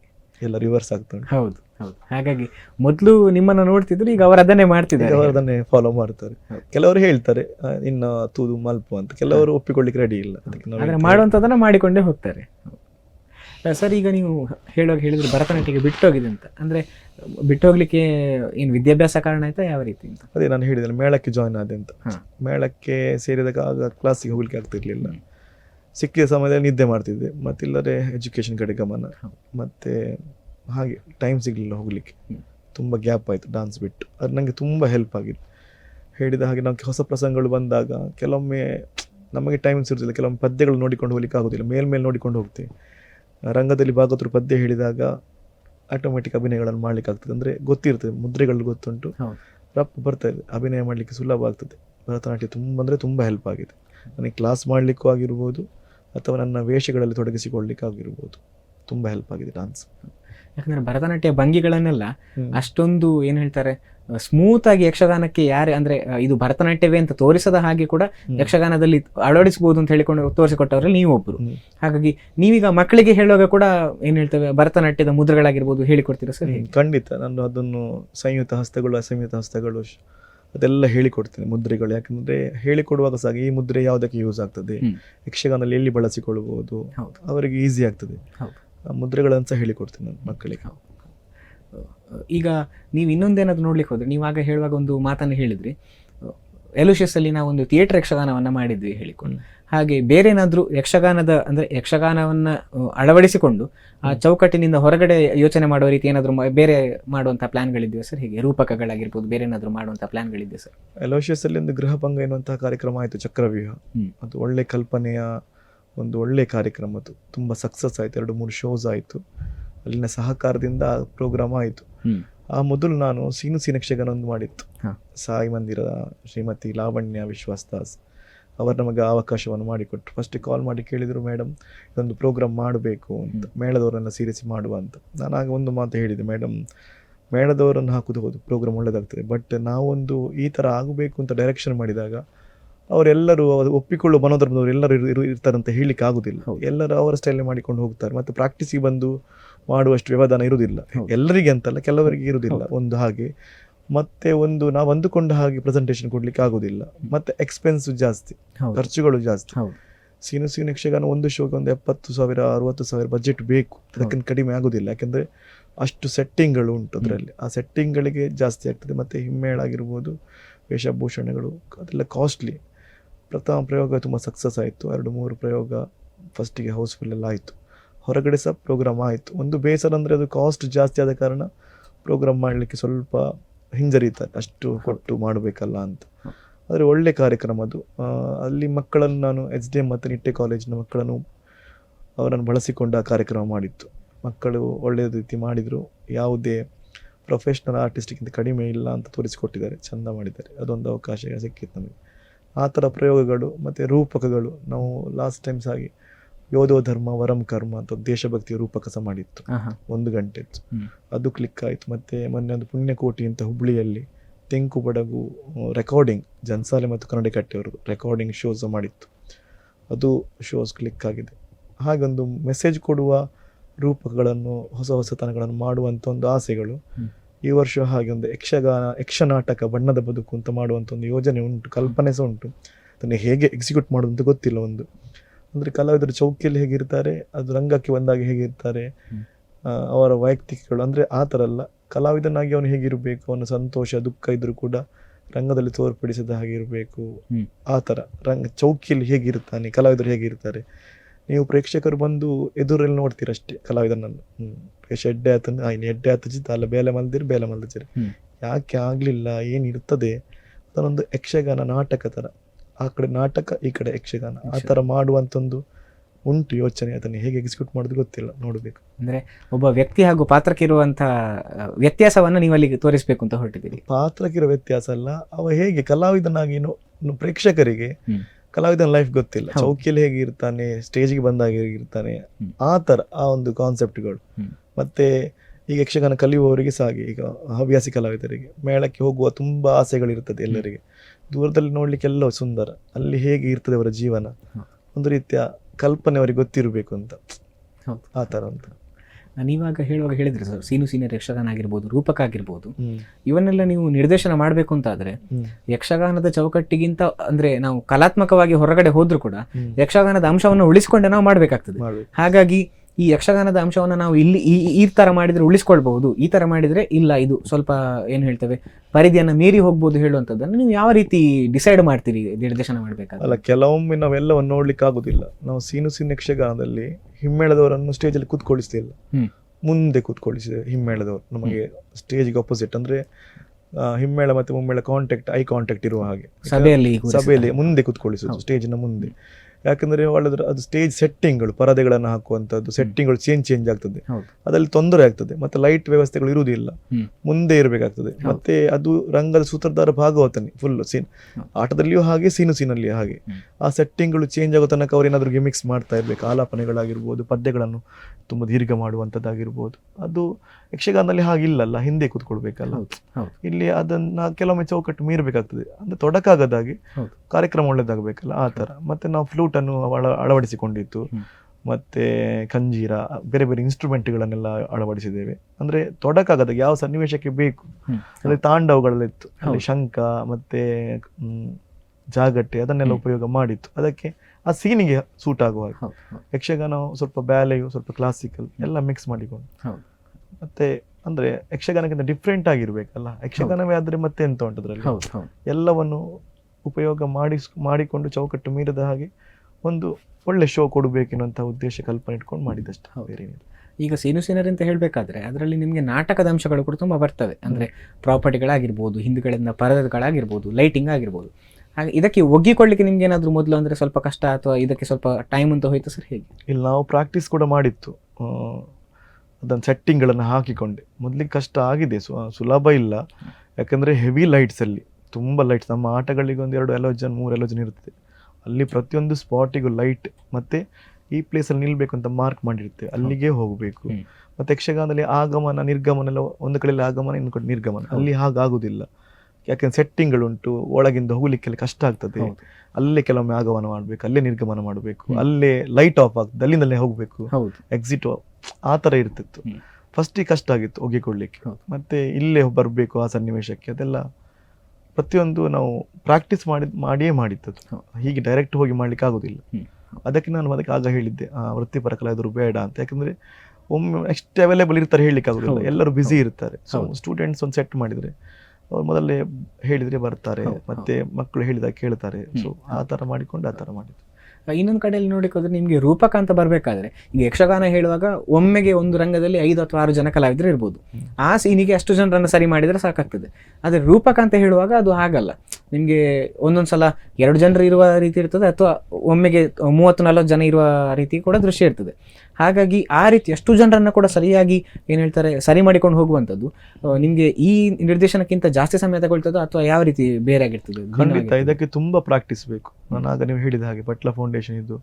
ಎಲ್ಲ ರಿವರ್ಸ್ ಆಗ್ತಾ ಹೌದು. ಹೌದು. ಹಾಗಾಗಿ ಮೊದಲು ನಿಮ್ಮನ್ನ ನೋಡ್ತಿದ್ರು ಈಗ ಅವರು ಅದನ್ನೇ ಮಾಡ್ತಿದ್ದಾರೆ. ಅವರು ಅದನ್ನೇ ಫಾಲೋ ಮಾಡ್ತಾರೆ. ಕೆಲವರು ಹೇಳ್ತಾರೆ ಇನ್ನು ತೂದು ಮಲ್ಪು ಅಂತ. ಕೆಲವರು ಒಪ್ಪಿಕೊಳ್ಳಿಕ್ಕೆ ರೆಡಿ ಇಲ್ಲ. ಅದಕ್ಕೆ ಮಾಡುವಂಥದ್ದನ್ನು ಮಾಡಿಕೊಂಡೇ ಹೋಗ್ತಾರೆ. ಸರ್ ಈಗ ನೀವು ಹೇಳುವಾಗ ಹೇಳಿದ್ರೆ ಭರತನಾಟ್ಯಕ್ಕೆ ಬಿಟ್ಟೋಗಿದೆ ಅಂತ. ಅಂದ್ರೆ ಬಿಟ್ಟು ಹೋಗ್ಲಿಕ್ಕೆ ಏನು ವಿದ್ಯಾಭ್ಯಾಸ ಕಾರಣ ಆಯ್ತಾ? ಯಾವ ರೀತಿ ಅಂತ? ಅದೇ ನಾನು ಹೇಳಿದೆ ಮೇಳಕ್ಕೆ ಜಾಯ್ನ್ ಆದೆ ಅಂತ. ಮೇಳಕ್ಕೆ ಸೇರಿದಾಗ ಆಗ ಕ್ಲಾಸಿಗೆ ಹೋಗ್ಲಿಕ್ಕೆ ಆಗ್ತಿರ್ಲಿಲ್ಲ. ಸಿಕ್ಕಿದ ಸಮಯದಲ್ಲಿ ನಿದ್ದೆ ಮಾಡ್ತಿದ್ದೆ. ಮತ್ತಿಲ್ಲದೆ ಎಜುಕೇಶನ್ ಕಡೆ ಗಮನ. ಮತ್ತೆ ಹಾಗೆ ಟೈಮ್ ಸಿಗಲಿಲ್ಲ ಹೋಗಲಿಕ್ಕೆ. ತುಂಬ ಗ್ಯಾಪ್ ಆಯಿತು ಡಾನ್ಸ್ ಬಿಟ್ಟು. ಅದು ನನಗೆ ತುಂಬ ಹೆಲ್ಪ್ ಆಗಿದೆ ಹೇಳಿದ ಹಾಗೆ ನಾವು ಹೊಸ ಪ್ರಸಂಗಗಳು ಬಂದಾಗ ಕೆಲವೊಮ್ಮೆ ನಮಗೆ ಟೈಮ್ ಸಿಗುತ್ತಿಲ್ಲ ಕೆಲವೊಮ್ಮೆ ಪದ್ಯಗಳು ನೋಡಿಕೊಂಡು ಹೋಗ್ಲಿಕ್ಕೆ ಆಗೋದಿಲ್ಲ. ಮೇಲ್ಮೇಲೆ ನೋಡಿಕೊಂಡು ಹೋಗ್ತೇವೆ. ರಂಗದಲ್ಲಿ ಭಾಗವತರು ಪದ್ಯ ಹೇಳಿದಾಗ ಆಟೋಮೆಟಿಕ್ ಅಭಿನಯಗಳನ್ನು ಮಾಡ್ಲಿಕ್ಕೆ ಆಗ್ತದೆ. ಅಂದರೆ ಗೊತ್ತಿರ್ತದೆ ಮುದ್ರೆಗಳು ಗೊತ್ತುಂಟು. ರಪ್ ಬರ್ತಾ ಇದೆ. ಅಭಿನಯ ಮಾಡಲಿಕ್ಕೆ ಸುಲಭ ಆಗ್ತದೆ. ಭರತನಾಟ್ಯ ತುಂಬ ಅಂದರೆ ತುಂಬ ಹೆಲ್ಪ್ ಆಗಿದೆ. ನನಗೆ ಕ್ಲಾಸ್ ಮಾಡಲಿಕ್ಕೂ ಆಗಿರ್ಬೋದು ಅಥವಾ ನನ್ನ ವೇಷಗಳಲ್ಲಿ ತೊಡಗಿಸಿಕೊಳ್ಳಿಕ್ಕೆ ಆಗಿರ್ಬೋದು. ತುಂಬ ಹೆಲ್ಪ್ ಆಗಿದೆ ಡಾನ್ಸ್ ಯಾಕಂದ್ರೆ ಭರತನಾಟ್ಯ ಭಂಗಿಗಳನ್ನೆಲ್ಲ ಅಷ್ಟೊಂದು ಏನ್ ಹೇಳ್ತಾರೆ ಸ್ಮೂತ್ ಆಗಿ ಯಕ್ಷಗಾನಕ್ಕೆ ಯಾರು ಅಂದ್ರೆ ಇದು ಭರತನಾಟ್ಯವೇ ಅಂತ ತೋರಿಸದ ಹಾಗೆ ಕೂಡ. ಯಕ್ಷಗಾನದಲ್ಲಿ ಅಳವಡಿಸಬಹುದು ಅಂತ ಹೇಳಿಕೊಂಡು ತೋರಿಸಿಕೊಟ್ಟವರಲ್ಲಿ ನೀವು ಒಬ್ರು. ಹಾಗಾಗಿ ನೀವೀಗ ಮಕ್ಕಳಿಗೆ ಹೇಳುವಾಗ ಕೂಡ ಏನ್ ಹೇಳ್ತೇವೆ ಭರತನಾಟ್ಯದ ಮುದ್ರೆಗಳಾಗಿರ್ಬೋದು ಹೇಳಿಕೊಡ್ತೀರಾ ಸರ್? ಖಂಡಿತ. ನಾನು ಅದನ್ನು ಸಂಯುಕ್ತ ಹಸ್ತಗಳು ಅಸಂಯುಕ್ತ ಹಸ್ತಗಳು ಅದೆಲ್ಲ ಹೇಳಿಕೊಡ್ತೇನೆ ಮುದ್ರೆಗಳು. ಯಾಕಂದ್ರೆ ಹೇಳಿಕೊಡುವಾಗ ಸಹ ಈ ಮುದ್ರೆ ಯಾವುದಕ್ಕೆ ಯೂಸ್ ಆಗ್ತದೆ. ಯಕ್ಷಗಾನದಲ್ಲಿ ಎಲ್ಲಿ ಬಳಸಿಕೊಳ್ಳಬಹುದು? ಹೌದು. ಅವರಿಗೆ ಈಸಿ ಆಗ್ತದೆ. ಮುದ್ರೆಗಳನ್ನು ಸಹ ಹೇಳಿಕೊಡ್ತೇನೆ ನನ್ನ ಮಕ್ಕಳಿಗೆ. ಈಗ ನೀವು ಇನ್ನೊಂದೇನಾದ್ರು ನೋಡ್ಲಿಕ್ಕೆ ಹೋದ್ರೆ ನೀವು ಆಗ ಹೇಳುವಾಗ ಒಂದು ಮಾತನ್ನು ಹೇಳಿದ್ರಿ. ಎಲುಷಿಯಸ್ ಅಲ್ಲಿ ನಾವು ಒಂದು ಥಿಯೇಟರ್ ಯಕ್ಷಗಾನವನ್ನು ಮಾಡಿದ್ವಿ ಹೇಳಿಕೊಂಡು. ಹಾಗೆ ಬೇರೆ ಏನಾದರೂ ಯಕ್ಷಗಾನದ ಅಂದ್ರೆ ಯಕ್ಷಗಾನವನ್ನು ಅಳವಡಿಸಿಕೊಂಡು ಆ ಚೌಕಟ್ಟಿನಿಂದ ಹೊರಗಡೆ ಯೋಚನೆ ಮಾಡುವ ರೀತಿ ಏನಾದರೂ ಬೇರೆ ಮಾಡುವಂತ ಪ್ಲಾನ್ಗಳಿದೆಯಾ ಸರ್? ಹೀಗೆ ರೂಪಕಗಳಾಗಿರ್ಬೋದು ಬೇರೆ ಏನಾದರೂ ಮಾಡುವಂಥ ಪ್ಲಾನ್ಗಳಿದೆಯಾ ಸರ್? ಎಲೋಶಿಯಸ್ ಅಲ್ಲಿ ಒಂದು ಗೃಹಭಂಗ ಎನ್ನುವಂತಹ ಕಾರ್ಯಕ್ರಮ ಆಯಿತು ಚಕ್ರವ್ಯೂಹ. ಅದು ಒಳ್ಳೆ ಕಲ್ಪನೆಯ ಒಂದು ಒಳ್ಳೆ ಕಾರ್ಯಕ್ರಮ ಅದು. ತುಂಬ ಸಕ್ಸಸ್ ಆಯಿತು. ಎರಡು ಮೂರು ಶೋಸ್ ಆಯಿತು. ಅಲ್ಲಿನ ಸಹಕಾರದಿಂದ ಪ್ರೋಗ್ರಾಮ್ ಆಯಿತು. ಆ ಮೊದಲು ನಾನು ಸೀನು ಸೀನಕ್ಷಗನ ಒಂದು ಮಾಡಿತ್ತು. ಸಾಯಿ ಮಂದಿರ ಶ್ರೀಮತಿ ಲಾವಣ್ಯ ವಿಶ್ವಾಸ್ ದಾಸ್ ಅವರು ನಮಗೆ ಅವಕಾಶವನ್ನು ಮಾಡಿಕೊಟ್ರು. ಫಸ್ಟ್ ಕಾಲ್ ಮಾಡಿ ಕೇಳಿದರು ಮೇಡಮ್ ಇದೊಂದು ಪ್ರೋಗ್ರಾಮ್ ಮಾಡಬೇಕು ಅಂತ. ಮೇಳದವರನ್ನು ಸೇರಿಸಿ ಮಾಡುವ ಅಂತ. ನಾನು ಆಗ ಒಂದು ಮಾತು ಹೇಳಿದೆ ಮೇಡಮ್ ಮೇಳದವರನ್ನು ಹಾಕುದು ಹೌದು. ಪ್ರೋಗ್ರಾಮ್ ಒಳ್ಳೆಯದಾಗ್ತದೆ ಬಟ್ ನಾವೊಂದು ಈ ಥರ ಆಗಬೇಕು ಅಂತ ಡೈರೆಕ್ಷನ್ ಮಾಡಿದಾಗ ಅವರೆಲ್ಲರೂ ಒಪ್ಪಿಕೊಳ್ಳುವ ಮನೋಧರ್ಮದವರು ಎಲ್ಲರೂ ಇರು- ಇರು- ಇರ್ತಾರೆ ಅಂತ ಹೇಳಲಿಕ್ಕೆ ಆಗುದಿಲ್ಲ. ಎಲ್ಲರೂ ಅವರ ಸ್ಟೈಲ್ ಮಾಡಿಕೊಂಡು ಹೋಗ್ತಾರೆ. ಮತ್ತೆ ಪ್ರಾಕ್ಟೀಸಿಗೆ ಬಂದು ಮಾಡುವಷ್ಟು ವ್ಯವಧಾನ ಇರುವುದಿಲ್ಲ. ಎಲ್ಲರಿಗೆ ಅಂತಲ್ಲ ಕೆಲವರಿಗೆ ಇರುವುದಿಲ್ಲ ಒಂದು ಹಾಗೆ. ಮತ್ತೆ ಒಂದು ನಾವು ಅಂದುಕೊಂಡ ಹಾಗೆ ಪ್ರೆಸೆಂಟೇಷನ್ ಕೊಡ್ಲಿಕ್ಕೆ ಆಗುದಿಲ್ಲ. ಮತ್ತೆ ಎಕ್ಸ್ಪೆನ್ಸ್ ಜಾಸ್ತಿ ಖರ್ಚುಗಳು ಜಾಸ್ತಿ. ಸೀನು ಸೀನು ಯಕ್ಷಗಾನ ಒಂದು ಶೋಗೆ ಒಂದು ಎಪ್ಪತ್ತು ಸಾವಿರ ಅರವತ್ತು ಸಾವಿರ ಬಜೆಟ್ ಬೇಕು. ಅದಕ್ಕಿಂತ ಕಡಿಮೆ ಆಗುದಿಲ್ಲ. ಯಾಕೆಂದ್ರೆ ಅಷ್ಟು ಸೆಟ್ಟಿಂಗ್ಗಳು ಉಂಟು ಅದರಲ್ಲಿ. ಆ ಸೆಟ್ಟಿಂಗ್ಗಳಿಗೆ ಜಾಸ್ತಿ ಆಗ್ತದೆ. ಮತ್ತೆ ಹಿಮ್ಮೇಳಾಗಿರ್ಬೋದು ವೇಷಭೂಷಣಗಳು ಅದೆಲ್ಲ ಕಾಸ್ಟ್ಲಿ ಪ್ರಥಮ ಪ್ರಯೋಗ ತುಂಬ ಸಕ್ಸಸ್ ಆಯಿತು. ಎರಡು, ಮೂರು ಪ್ರಯೋಗ ಫಸ್ಟಿಗೆ ಹೌಸ್ಫುಲ್ ಎಲ್ಲ ಆಯಿತು. ಹೊರಗಡೆ ಸಹ ಪ್ರೋಗ್ರಾಮ್ ಆಯಿತು. ಒಂದು ಬೇಸರ ಅಂದರೆ ಅದು ಕಾಸ್ಟ್ ಜಾಸ್ತಿ ಆದ ಕಾರಣ ಪ್ರೋಗ್ರಾಮ್ ಮಾಡಲಿಕ್ಕೆ ಸ್ವಲ್ಪ ಹಿಂಜರಿತಾರೆ. ಅಷ್ಟು ಕೊಟ್ಟು ಮಾಡಬೇಕಲ್ಲ ಅಂತ. ಆದರೆ ಒಳ್ಳೆ ಕಾರ್ಯಕ್ರಮ ಅದು. ಅಲ್ಲಿ ಮಕ್ಕಳನ್ನು ನಾನು ಎಚ್ ಡಿ ಎಂ ಮತ್ತು ನಿಟ್ಟೆ ಕಾಲೇಜಿನ ಮಕ್ಕಳನ್ನು ಅವರನ್ನು ಬಳಸಿಕೊಂಡು ಕಾರ್ಯಕ್ರಮ ಮಾಡಿತ್ತು ಮಕ್ಕಳು ಒಳ್ಳೆಯ ರೀತಿ ಮಾಡಿದರು. ಯಾವುದೇ ಪ್ರೊಫೆಷ್ನಲ್ ಆರ್ಟಿಸ್ಟ್ಗಿಂತ ಕಡಿಮೆ ಇಲ್ಲ ಅಂತ ತೋರಿಸಿಕೊಟ್ಟಿದ್ದಾರೆ. ಚೆಂದ ಮಾಡಿದ್ದಾರೆ. ಅದೊಂದು ಅವಕಾಶ ಸಿಕ್ಕಿತ್ತು ನಮಗೆ. ಆ ಥರ ಪ್ರಯೋಗಗಳು ಮತ್ತು ರೂಪಕಗಳು ನಾವು ಲಾಸ್ಟ್ ಟೈಮ್ಸ್ ಆಗಿ ಯೋಧೋ ಧರ್ಮ ವರಂ ಕರ್ಮ ಅಂತ ದೇಶಭಕ್ತಿ ದೇಶಭಕ್ತಿಯ ರೂಪಕ ಸಹ ಮಾಡಿತ್ತು. ಒಂದು ಗಂಟೆ ಅದು ಕ್ಲಿಕ್ ಆಯಿತು. ಮತ್ತು ಮೊನ್ನೆ ಒಂದು ಪುಣ್ಯಕೋಟಿ ಅಂತ ಹುಬ್ಳಿಯಲ್ಲಿ ತೆಂಕು ಬಡಗು ರೆಕಾರ್ಡಿಂಗ್ ಜನ್ಸಾಲೆ ಮತ್ತು ಕನ್ನಡ ಕಟ್ಟೆಯವರು ರೆಕಾರ್ಡಿಂಗ್ ಶೋಸ್ ಮಾಡಿತ್ತು. ಅದು ಶೋಸ್ ಕ್ಲಿಕ್ ಆಗಿದೆ. ಹಾಗೊಂದು ಮೆಸೇಜ್ ಕೊಡುವ ರೂಪಗಳನ್ನು ಹೊಸ ಹೊಸತನಗಳನ್ನು ಮಾಡುವಂಥ ಒಂದು ಆಸೆಗಳು. ಈ ವರ್ಷ ಹಾಗೆ ಒಂದು ಯಕ್ಷಗಾನ ಯಕ್ಷನಾಟಕ ಬಣ್ಣದ ಬದುಕು ಅಂತ ಮಾಡುವಂಥ ಒಂದು ಯೋಜನೆ ಉಂಟು ಕಲ್ಪನೆ ಸಹ ಉಂಟು. ಅದನ್ನು ಹೇಗೆ ಎಕ್ಸಿಕ್ಯೂಟ್ ಮಾಡೋದು ಅಂತ ಗೊತ್ತಿಲ್ಲ ಒಂದು. ಅಂದರೆ ಕಲಾವಿದರು ಚೌಕಿಯಲ್ಲಿ ಹೇಗಿರ್ತಾರೆ ಅದು ರಂಗಕ್ಕೆ ಬಂದಾಗ ಹೇಗಿರ್ತಾರೆ ಅವರ ವೈಯಕ್ತಿಕಗಳು ಅಂದರೆ ಆ ಥರ ಅಲ್ಲ ಕಲಾವಿದನಾಗಿ ಅವನು ಹೇಗಿರಬೇಕು ಅವನ ಸಂತೋಷ ದುಃಖ ಇದ್ರೂ ಕೂಡ ರಂಗದಲ್ಲಿ ತೋರ್ಪಡಿಸಿದ ಹಾಗೆ ಇರಬೇಕು. ಆ ಥರ ರಂಗ ಚೌಕಿಯಲ್ಲಿ ಹೇಗಿರ್ತಾನೆ ಕಲಾವಿದರು ಹೇಗಿರ್ತಾರೆ ನೀವು ಪ್ರೇಕ್ಷಕರು ಬಂದು ಎದುರಲ್ಲಿ ನೋಡ್ತೀರಷ್ಟೇ ಕಲಾವಿದನನ್ನು. ಹ್ಮ್. ಶೆಡ್ಡೆ ಆತಂದು ಇನ್ನು ಎಡ್ಡೆ ಆತಜಿತ್ತು ಅಲ್ಲ ಬೇಲೆ ಮಲ್ದಿರಿ ಬೇಲೆ ಮಲ್ದಿರಿ ಯಾಕೆ ಆಗಲಿಲ್ಲ ಏನಿರ್ತದೆ ಅದನ್ನೊಂದು ಯಕ್ಷಗಾನ ನಾಟಕ ಥರ ಆ ಕಡೆ ನಾಟಕ ಈ ಕಡೆ ಯಕ್ಷಗಾನ. ಆ ಥರ ಮಾಡುವಂತೊಂದು ಉಂಟು ಯೋಚನೆ ಅದನ್ನು ಹೇಗೆ ಎಕ್ಸಿಕ್ಯೂಟ್ ಮಾಡೋದು ಗೊತ್ತಿಲ್ಲ ನೋಡಬೇಕು. ಅಂದ್ರೆ ಒಬ್ಬ ವ್ಯಕ್ತಿ ಹಾಗೂ ಪಾತ್ರಕ್ಕೆ ವ್ಯತ್ಯಾಸವನ್ನು ವ್ಯತ್ಯಾಸವನ್ನ ನೀವು ಅಲ್ಲಿಗೆ ತೋರಿಸಬೇಕು ಅಂತ ಹೊರಟಿದ್ದೀರಿ. ಪಾತ್ರಕ್ಕಿರೋ ವ್ಯತ್ಯಾಸ ಅಲ್ಲ ಅವ ಹೇಗೆ ಕಲಾವಿದನಾಗಿ ಪ್ರೇಕ್ಷಕರಿಗೆ. ಕಲಾವಿದನ ಲೈಫ್ ಗೊತ್ತಿಲ್ಲ. ಚೌಕಿಯಲ್ಲಿ ಹೇಗೆ ಇರ್ತಾನೆ ಸ್ಟೇಜ್ಗೆ ಬಂದಾಗ ಹೇಗಿರ್ತಾನೆ. ಆ ಥರ ಆ ಒಂದು ಕಾನ್ಸೆಪ್ಟ್ಗಳು ಮತ್ತು ಮತ್ತೆ ಈಗ ಯಕ್ಷಗಾನ ಕಲಿಯುವವರಿಗೆ ಸಹ ಹಾಗೆ ಈಗ ಹವ್ಯಾಸಿ ಕಲಾವಿದರಿಗೆ ಮೇಳಕ್ಕೆ ಹೋಗುವ ತುಂಬಾ ಆಸೆಗಳಿರ್ತದೆ ಎಲ್ಲರಿಗೆ. ದೂರದಲ್ಲಿ ನೋಡಲಿಕ್ಕೆಲ್ಲ ಸುಂದರ. ಅಲ್ಲಿ ಹೇಗೆ ಇರ್ತದೆ ಅವರ ಜೀವನ? ಒಂದು ರೀತಿಯ ಕಲ್ಪನೆ ಅವರಿಗೆ ಗೊತ್ತಿರಬೇಕು ಅಂತ. ಆ ಥರ ಅಂತ. ನೀವಾಗ ಹೇಳುವಾಗ ಹೇಳಿದ್ರೆ ಸರ್ ಸೀನು ಸೀನಿಯರ್ ಯಕ್ಷಗಾನ ಆಗಿರ್ಬೋದು ರೂಪಕ ಆಗಿರ್ಬೋದು. ಇವನ್ನೆಲ್ಲ ನೀವು ನಿರ್ದೇಶನ ಮಾಡಬೇಕು ಅಂತ ಆದ್ರೆ ಯಕ್ಷಗಾನದ ಚೌಕಟ್ಟಿಗಿಂತ ಅಂದ್ರೆ ನಾವು ಕಲಾತ್ಮಕವಾಗಿ ಹೊರಗಡೆ ಹೋದ್ರು ಕೂಡ ಯಕ್ಷಗಾನದ ಅಂಶವನ್ನು ಉಳಿಸಿಕೊಂಡೆ ನಾವು ಮಾಡಬೇಕಾಗ್ತದೆ. ಹಾಗಾಗಿ ಈ ಯಕ್ಷಗಾನದ ಅಂಶವನ್ನು ನಾವು ಇಲ್ಲಿ ಈ ಈ ತರ ಮಾಡಿದ್ರೆ ಉಳಿಸ್ಕೊಳ್ಬಹುದು. ಈ ಥರ ಮಾಡಿದ್ರೆ ಇಲ್ಲ ಇದು ಸ್ವಲ್ಪ ಏನು ಹೇಳ್ತೇವೆ ಪರಿಧಿಯನ್ನು ಮೀರಿ ಹೋಗ್ಬೋದು ಹೇಳುವಂಥದ್ದನ್ನು ನೀವು ಯಾವ ರೀತಿ ಡಿಸೈಡ್ ಮಾಡ್ತೀರಿ ನಿರ್ದೇಶನ ಮಾಡಬೇಕಾದ್ರೆ? ಅಲ್ಲ ಕೆಲವೊಮ್ಮೆ ನಾವೆಲ್ಲವನ್ನು ನೋಡ್ಲಿಕ್ಕೆ ಆಗುದಿಲ್ಲ ನಾವು ಸೀನು ಸೀನ್ ಯಕ್ಷಗಾನದಲ್ಲಿ ಹಿಮ್ಮೇಳದವರನ್ನು ಸ್ಟೇಜಲ್ಲಿ ಕೂತ್ಕೊಳಿಸ್ತಿಲ್ಲ. ಹ್ಮ್. ಮುಂದೆ ಕೂತ್ಕೊಳ್ಳಿಸಿದೆ ಹಿಮ್ಮೇಳದವರು. ನಮಗೆ ಸ್ಟೇಜ್ಗೆ ಅಪೋಸಿಟ್ ಅಂದ್ರೆ ಹಿಮ್ಮೇಳ ಮತ್ತೆ ಮುಮ್ಮೇಳ ಕಾಂಟ್ಯಾಕ್ಟ್ ಐ ಕಾಂಟ್ಯಾಕ್ಟ್ ಇರುವ ಹಾಗೆ. ಸಭೆಯಲ್ಲಿ ಸಭೆಯಲ್ಲಿ ಮುಂದೆ ಕೂತ್ಕೊಳ್ಳಿಸೋದು. ಸ್ಟೇಜಿನ ಮುಂದೆ. ಯಾಕಂದ್ರೆ ಒಳ್ಳೆದ್ರ ಅದು ಸ್ಟೇಜ್ ಸೆಟ್ಟಿಂಗ್ಗಳು ಪರದೆಗಳನ್ನು ಹಾಕುವಂಥದ್ದು ಸೆಟ್ಟಿಂಗ್ಗಳು ಚೇಂಜ್ ಚೇಂಜ್ ಆಗ್ತದೆ. ಅದರಲ್ಲಿ ತೊಂದರೆ ಆಗ್ತದೆ ಮತ್ತೆ ಲೈಟ್ ವ್ಯವಸ್ಥೆಗಳು ಇರುವುದಿಲ್ಲ. ಮುಂದೆ ಇರಬೇಕಾಗ್ತದೆ. ಮತ್ತೆ ಅದು ರಂಗದ ಸೂತ್ರಧಾರ ಭಾಗವತನೆ ಫುಲ್ ಸೀನ್ ಆಟದಲ್ಲಿಯೂ ಹಾಗೆ ಸೀನು ಸೀನಲ್ಲಿಯೂ ಹಾಗೆ. ಆ ಆ ಸೆಟ್ಟಿಂಗ್ಗಳು ಚೇಂಜ್ ಆಗೋ ತನಕ ಅವ್ರು ಏನಾದ್ರು ಗಿಮಿಕ್ಸ್ ಮಾಡ್ತಾ ಇರ್ಬೇಕು. ಆಲಾಪನೆಗಳಾಗಿರ್ಬೋದು ಪದ್ಯಗಳನ್ನು ತುಂಬ ದೀರ್ಘ ಮಾಡುವಂಥದ್ದಾಗಿರ್ಬೋದು. ಅದು ಯಕ್ಷಗಾನದಲ್ಲಿ ಹಾಗಿಲ್ಲಲ್ಲ ಹಿಂದೆ ಕೂತ್ಕೊಳ್ಬೇಕಲ್ಲ. ಇಲ್ಲಿ ಅದನ್ನ ಕೆಲವೊಮ್ಮೆ ಚೌಕಟ್ಟು ಮೀರಬೇಕಾಗ್ತದೆ. ಅಂದ್ರೆ ತೊಡಕಾಗದಾಗಿ ಕಾರ್ಯಕ್ರಮ ಒಳ್ಳೇದಾಗಬೇಕಲ್ಲ ಆ ತರ ಮತ್ತೆ ನಾವು ಫ್ಲೂಟ್ ಅನ್ನು ಅಳ ಅಳವಡಿಸಿಕೊಂಡಿತ್ತು ಮತ್ತೆ ಕಂಜೀರ ಬೇರೆ ಬೇರೆ ಇನ್ಸ್ಟ್ರೂಮೆಂಟ್ಗಳನ್ನೆಲ್ಲ ಅಳವಡಿಸಿದ್ದೇವೆ. ಅಂದ್ರೆ ತೊಡಕಾಗದಾಗ ಯಾವ ಸನ್ನಿವೇಶಕ್ಕೆ ಬೇಕು. ಅಂದ್ರೆ ತಾಂಡವಗಳಲ್ಲಿತ್ತು ಅಲ್ಲಿ. ಶಂಕ ಮತ್ತೆ ಜಾಗಟ್ಟೆ ಅದನ್ನೆಲ್ಲ ಉಪಯೋಗ ಮಾಡಿತ್ತು. ಅದಕ್ಕೆ ಆ ಸೀನಿಗೆ ಸೂಟ್ ಆಗುವಾಗ ಯಕ್ಷಗಾನ ಸ್ವಲ್ಪ ಬ್ಯಾಲೆಯು ಸ್ವಲ್ಪ ಕ್ಲಾಸಿಕಲ್ ಎಲ್ಲ ಮಿಕ್ಸ್ ಮಾಡಿಕೊಂಡು. ಮತ್ತೆ ಅಂದ್ರೆ ಯಕ್ಷಗಾನಕ್ಕಿಂತ ಡಿಫ್ರೆಂಟ್ ಆಗಿರ್ಬೇಕಲ್ಲ. ಯಕ್ಷಗಾನವೇ ಆದ್ರೆ ಮತ್ತೆ ಎಂತ ಉಂಟದ್ರಲ್ಲಿ ಎಲ್ಲವನ್ನು ಉಪಯೋಗ ಮಾಡಿ ಮಾಡಿಕೊಂಡು ಚೌಕಟ್ಟು ಮೀರದ ಹಾಗೆ ಒಂದು ಒಳ್ಳೆ ಶೋ ಕೊಡಬೇಕೆನ್ನುವಂಥ ಉದ್ದೇಶ ಕಲ್ಪನೆ ಇಟ್ಕೊಂಡು ಮಾಡಿದಷ್ಟು. ಬೇರೆ ಈಗ ಸೇನು ಸೇನರಿ ಅಂತ ಹೇಳಬೇಕಾದ್ರೆ ಅದರಲ್ಲಿ ನಿಮಗೆ ನಾಟಕದ ಅಂಶಗಳು ಕೂಡ ತುಂಬ ಬರ್ತವೆ. ಅಂದರೆ ಪ್ರಾಪರ್ಟಿಗಳಾಗಿರ್ಬೋದು ಹಿಂದುಗಳಿಂದ ಪರದಗಳಾಗಿರ್ಬೋದು ಲೈಟಿಂಗ್ ಆಗಿರ್ಬೋದು. ಹಾಗೆ ಇದಕ್ಕೆ ಒಗ್ಗಿಕೊಳ್ಳಿಕ್ಕೆ ನಿಮ್ಗೆ ಏನಾದರೂ ಮೊದಲು ಅಂದರೆ ಸ್ವಲ್ಪ ಕಷ್ಟ ಅಥವಾ ಇದಕ್ಕೆ ಸ್ವಲ್ಪ ಟೈಮ್ ಅಂತ ಹೋಯ್ತು ಸರ್ ಹೇಗೆ? ಇಲ್ಲಿ ನಾವು ಪ್ರಾಕ್ಟೀಸ್ ಕೂಡ ಮಾಡಿತ್ತು. ಅದನ್ನ ಸೆಟ್ಟಿಂಗ್ಗಳನ್ನು ಹಾಕಿಕೊಂಡೆ. ಮೊದಲಿಗೆ ಕಷ್ಟ ಆಗಿದೆ. ಸು ಸುಲಭ ಇಲ್ಲ. ಯಾಕಂದರೆ ಹೆವಿ ಲೈಟ್ಸಲ್ಲಿ ತುಂಬ ಲೈಟ್ಸ್ ನಮ್ಮ ಆಟಗಳಿಗೆ ಒಂದು ಎರಡು ಎಲೋಜನ್ ಮೂರು ಎಲೋಜನ್ ಇರುತ್ತೆ ಅಲ್ಲಿ ಪ್ರತಿಯೊಂದು ಸ್ಪಾಟಿಗೂ ಲೈಟ್ ಮತ್ತು ಈ ಪ್ಲೇಸಲ್ಲಿ ನಿಲ್ಲಬೇಕು ಅಂತ ಮಾರ್ಕ್ ಮಾಡಿರ್ತೇವೆ ಅಲ್ಲಿಗೆ ಹೋಗಬೇಕು. ಮತ್ತು ಯಕ್ಷಗಾನದಲ್ಲಿ ಆಗಮನ ನಿರ್ಗಮನ ಎಲ್ಲ ಒಂದು ಕಡೆಯಲ್ಲಿ ಆಗಮನ ಇನ್ನು ಕಡೆ ನಿರ್ಗಮನ. ಅಲ್ಲಿ ಹಾಗಾಗುದಿಲ್ಲ. ಯಾಕಂದ್ರೆ ಸೆಟ್ಟಿಂಗ್ಗಳುಂಟು ಒಳಗಿಂದ ಹೋಗ್ಲಿಕ್ಕೆಲ್ಲ ಕಷ್ಟ ಆಗ್ತದೆ. ಅಲ್ಲೇ ಕೆಲವೊಮ್ಮೆ ಆಗಮನ ಮಾಡಬೇಕು ಅಲ್ಲೇ ನಿರ್ಗಮನ ಮಾಡಬೇಕು ಅಲ್ಲೇ ಲೈಟ್ ಆಫ್ ಆಗ್ತದೆ ಅಲ್ಲಿಂದಲೇ ಹೋಗಬೇಕು. ಎಕ್ಸಿಟ್ ಆ ಥರ ಇರ್ತಿತ್ತು. ಫಸ್ಟ್ ಫಸ್ಟಿಗೆ ಕಷ್ಟ ಆಗಿತ್ತು ಒಗ್ಗಿಕೊಳ್ಳಿಕ್ಕೆ. ಹೌದು. ಮತ್ತೆ ಇಲ್ಲೇ ಬರಬೇಕು ಆ ಸನ್ನಿವೇಶಕ್ಕೆ ಅದೆಲ್ಲ ಪ್ರತಿಯೊಂದು ನಾವು ಪ್ರಾಕ್ಟೀಸ್ ಮಾಡಿ ಮಾಡಿಯೇ ಹೌದು. ಹೀಗೆ ಡೈರೆಕ್ಟ್ ಹೋಗಿ ಮಾಡ್ಲಿಕ್ಕೆ ಆಗೋದಿಲ್ಲ. ಅದಕ್ಕೆ ನಾನು ಅದಕ್ಕೆ ಆಗ ಹೇಳಿದ್ದೆ ಆ ವೃತ್ತಿಪರ ಕಲಾವಿದರು ಬೇಡ ಅಂತ. ಯಾಕಂದ್ರೆ ಒಮ್ಮೆ ಎಷ್ಟು ಅವೈಲೇಬಲ್ ಇರ್ತಾರೆ ಹೇಳಲಿಕ್ಕೆ ಆಗೋದಿಲ್ಲ. ಎಲ್ಲರೂ ಬ್ಯುಸಿ ಇರ್ತಾರೆ. ಸೊ ಸ್ಟೂಡೆಂಟ್ಸ್ ಒಂದು ಸೆಟ್ ಮಾಡಿದ್ರೆ ಅವ್ರು ಮೊದಲೇ ಹೇಳಿದ್ರೆ ಬರ್ತಾರೆ ಮತ್ತೆ ಮಕ್ಕಳು ಹೇಳಿದಾಗ ಕೇಳ್ತಾರೆ. ಸೊ ಆ ಥರ ಮಾಡಿಕೊಂಡು ಆ ಥರ ಮಾಡಿದ್ರು ಇನ್ನೊಂದು ಕಡೆಯಲ್ಲಿ ನೋಡಕ್ಕೆ ಹೋದ್ರೆ ನಿಮಗೆ ರೂಪಕ ಅಂತ ಬರಬೇಕಾದ್ರೆ ಈಗ ಯಕ್ಷಗಾನ ಹೇಳುವಾಗ ಒಮ್ಮೆಗೆ ಒಂದು ರಂಗದಲ್ಲಿ ಐದು ಅಥವಾ ಆರು ಜನ ಕಲಾವಿದರು ಇರ್ಬೋದು. ಆ ಸೀನಿಗೆ ಅಷ್ಟು ಜನರನ್ನು ಸರಿ ಮಾಡಿದರೆ ಸಾಕಾಗ್ತದೆ. ಆದರೆ ರೂಪಕ ಅಂತ ಹೇಳುವಾಗ ಅದು ಆಗಲ್ಲ ನಿಮಗೆ ಒಂದೊಂದು ಸಲ ಎರಡು ಜನರು ಇರುವ ರೀತಿ ಇರ್ತದೆ ಅಥವಾ ಒಮ್ಮೆಗೆ ಮೂವತ್ತು ನಲವತ್ತು ಜನ ಇರುವ ರೀತಿ ಕೂಡ ದೃಶ್ಯ ಇರ್ತದೆ. ಹಾಗಾಗಿ ಆ ರೀತಿ ಎಷ್ಟು ಜನರನ್ನು ಕೂಡ ಸರಿಯಾಗಿ ಏನು ಹೇಳ್ತಾರೆ ಸರಿ ಮಾಡಿಕೊಂಡು ಹೋಗುವಂಥದ್ದು ನಿಮಗೆ ಈ ನಿರ್ದೇಶನಕ್ಕಿಂತ ಜಾಸ್ತಿ ಸಮಯ ತಗೊಳ್ತದೋ ಅಥವಾ ಯಾವ ರೀತಿ ಬೇರೆ ಆಗಿರ್ತದೆ ಖಂಡಿತ ಇದಕ್ಕೆ ತುಂಬಾ ಪ್ರಾಕ್ಟೀಸ್ ಬೇಕು. ನಾನು ಆಗ ನೀವು ಹೇಳಿದ ಹಾಗೆ ಪಟ್ಲ ಫೌಂಡೇಶನ್ ಇದು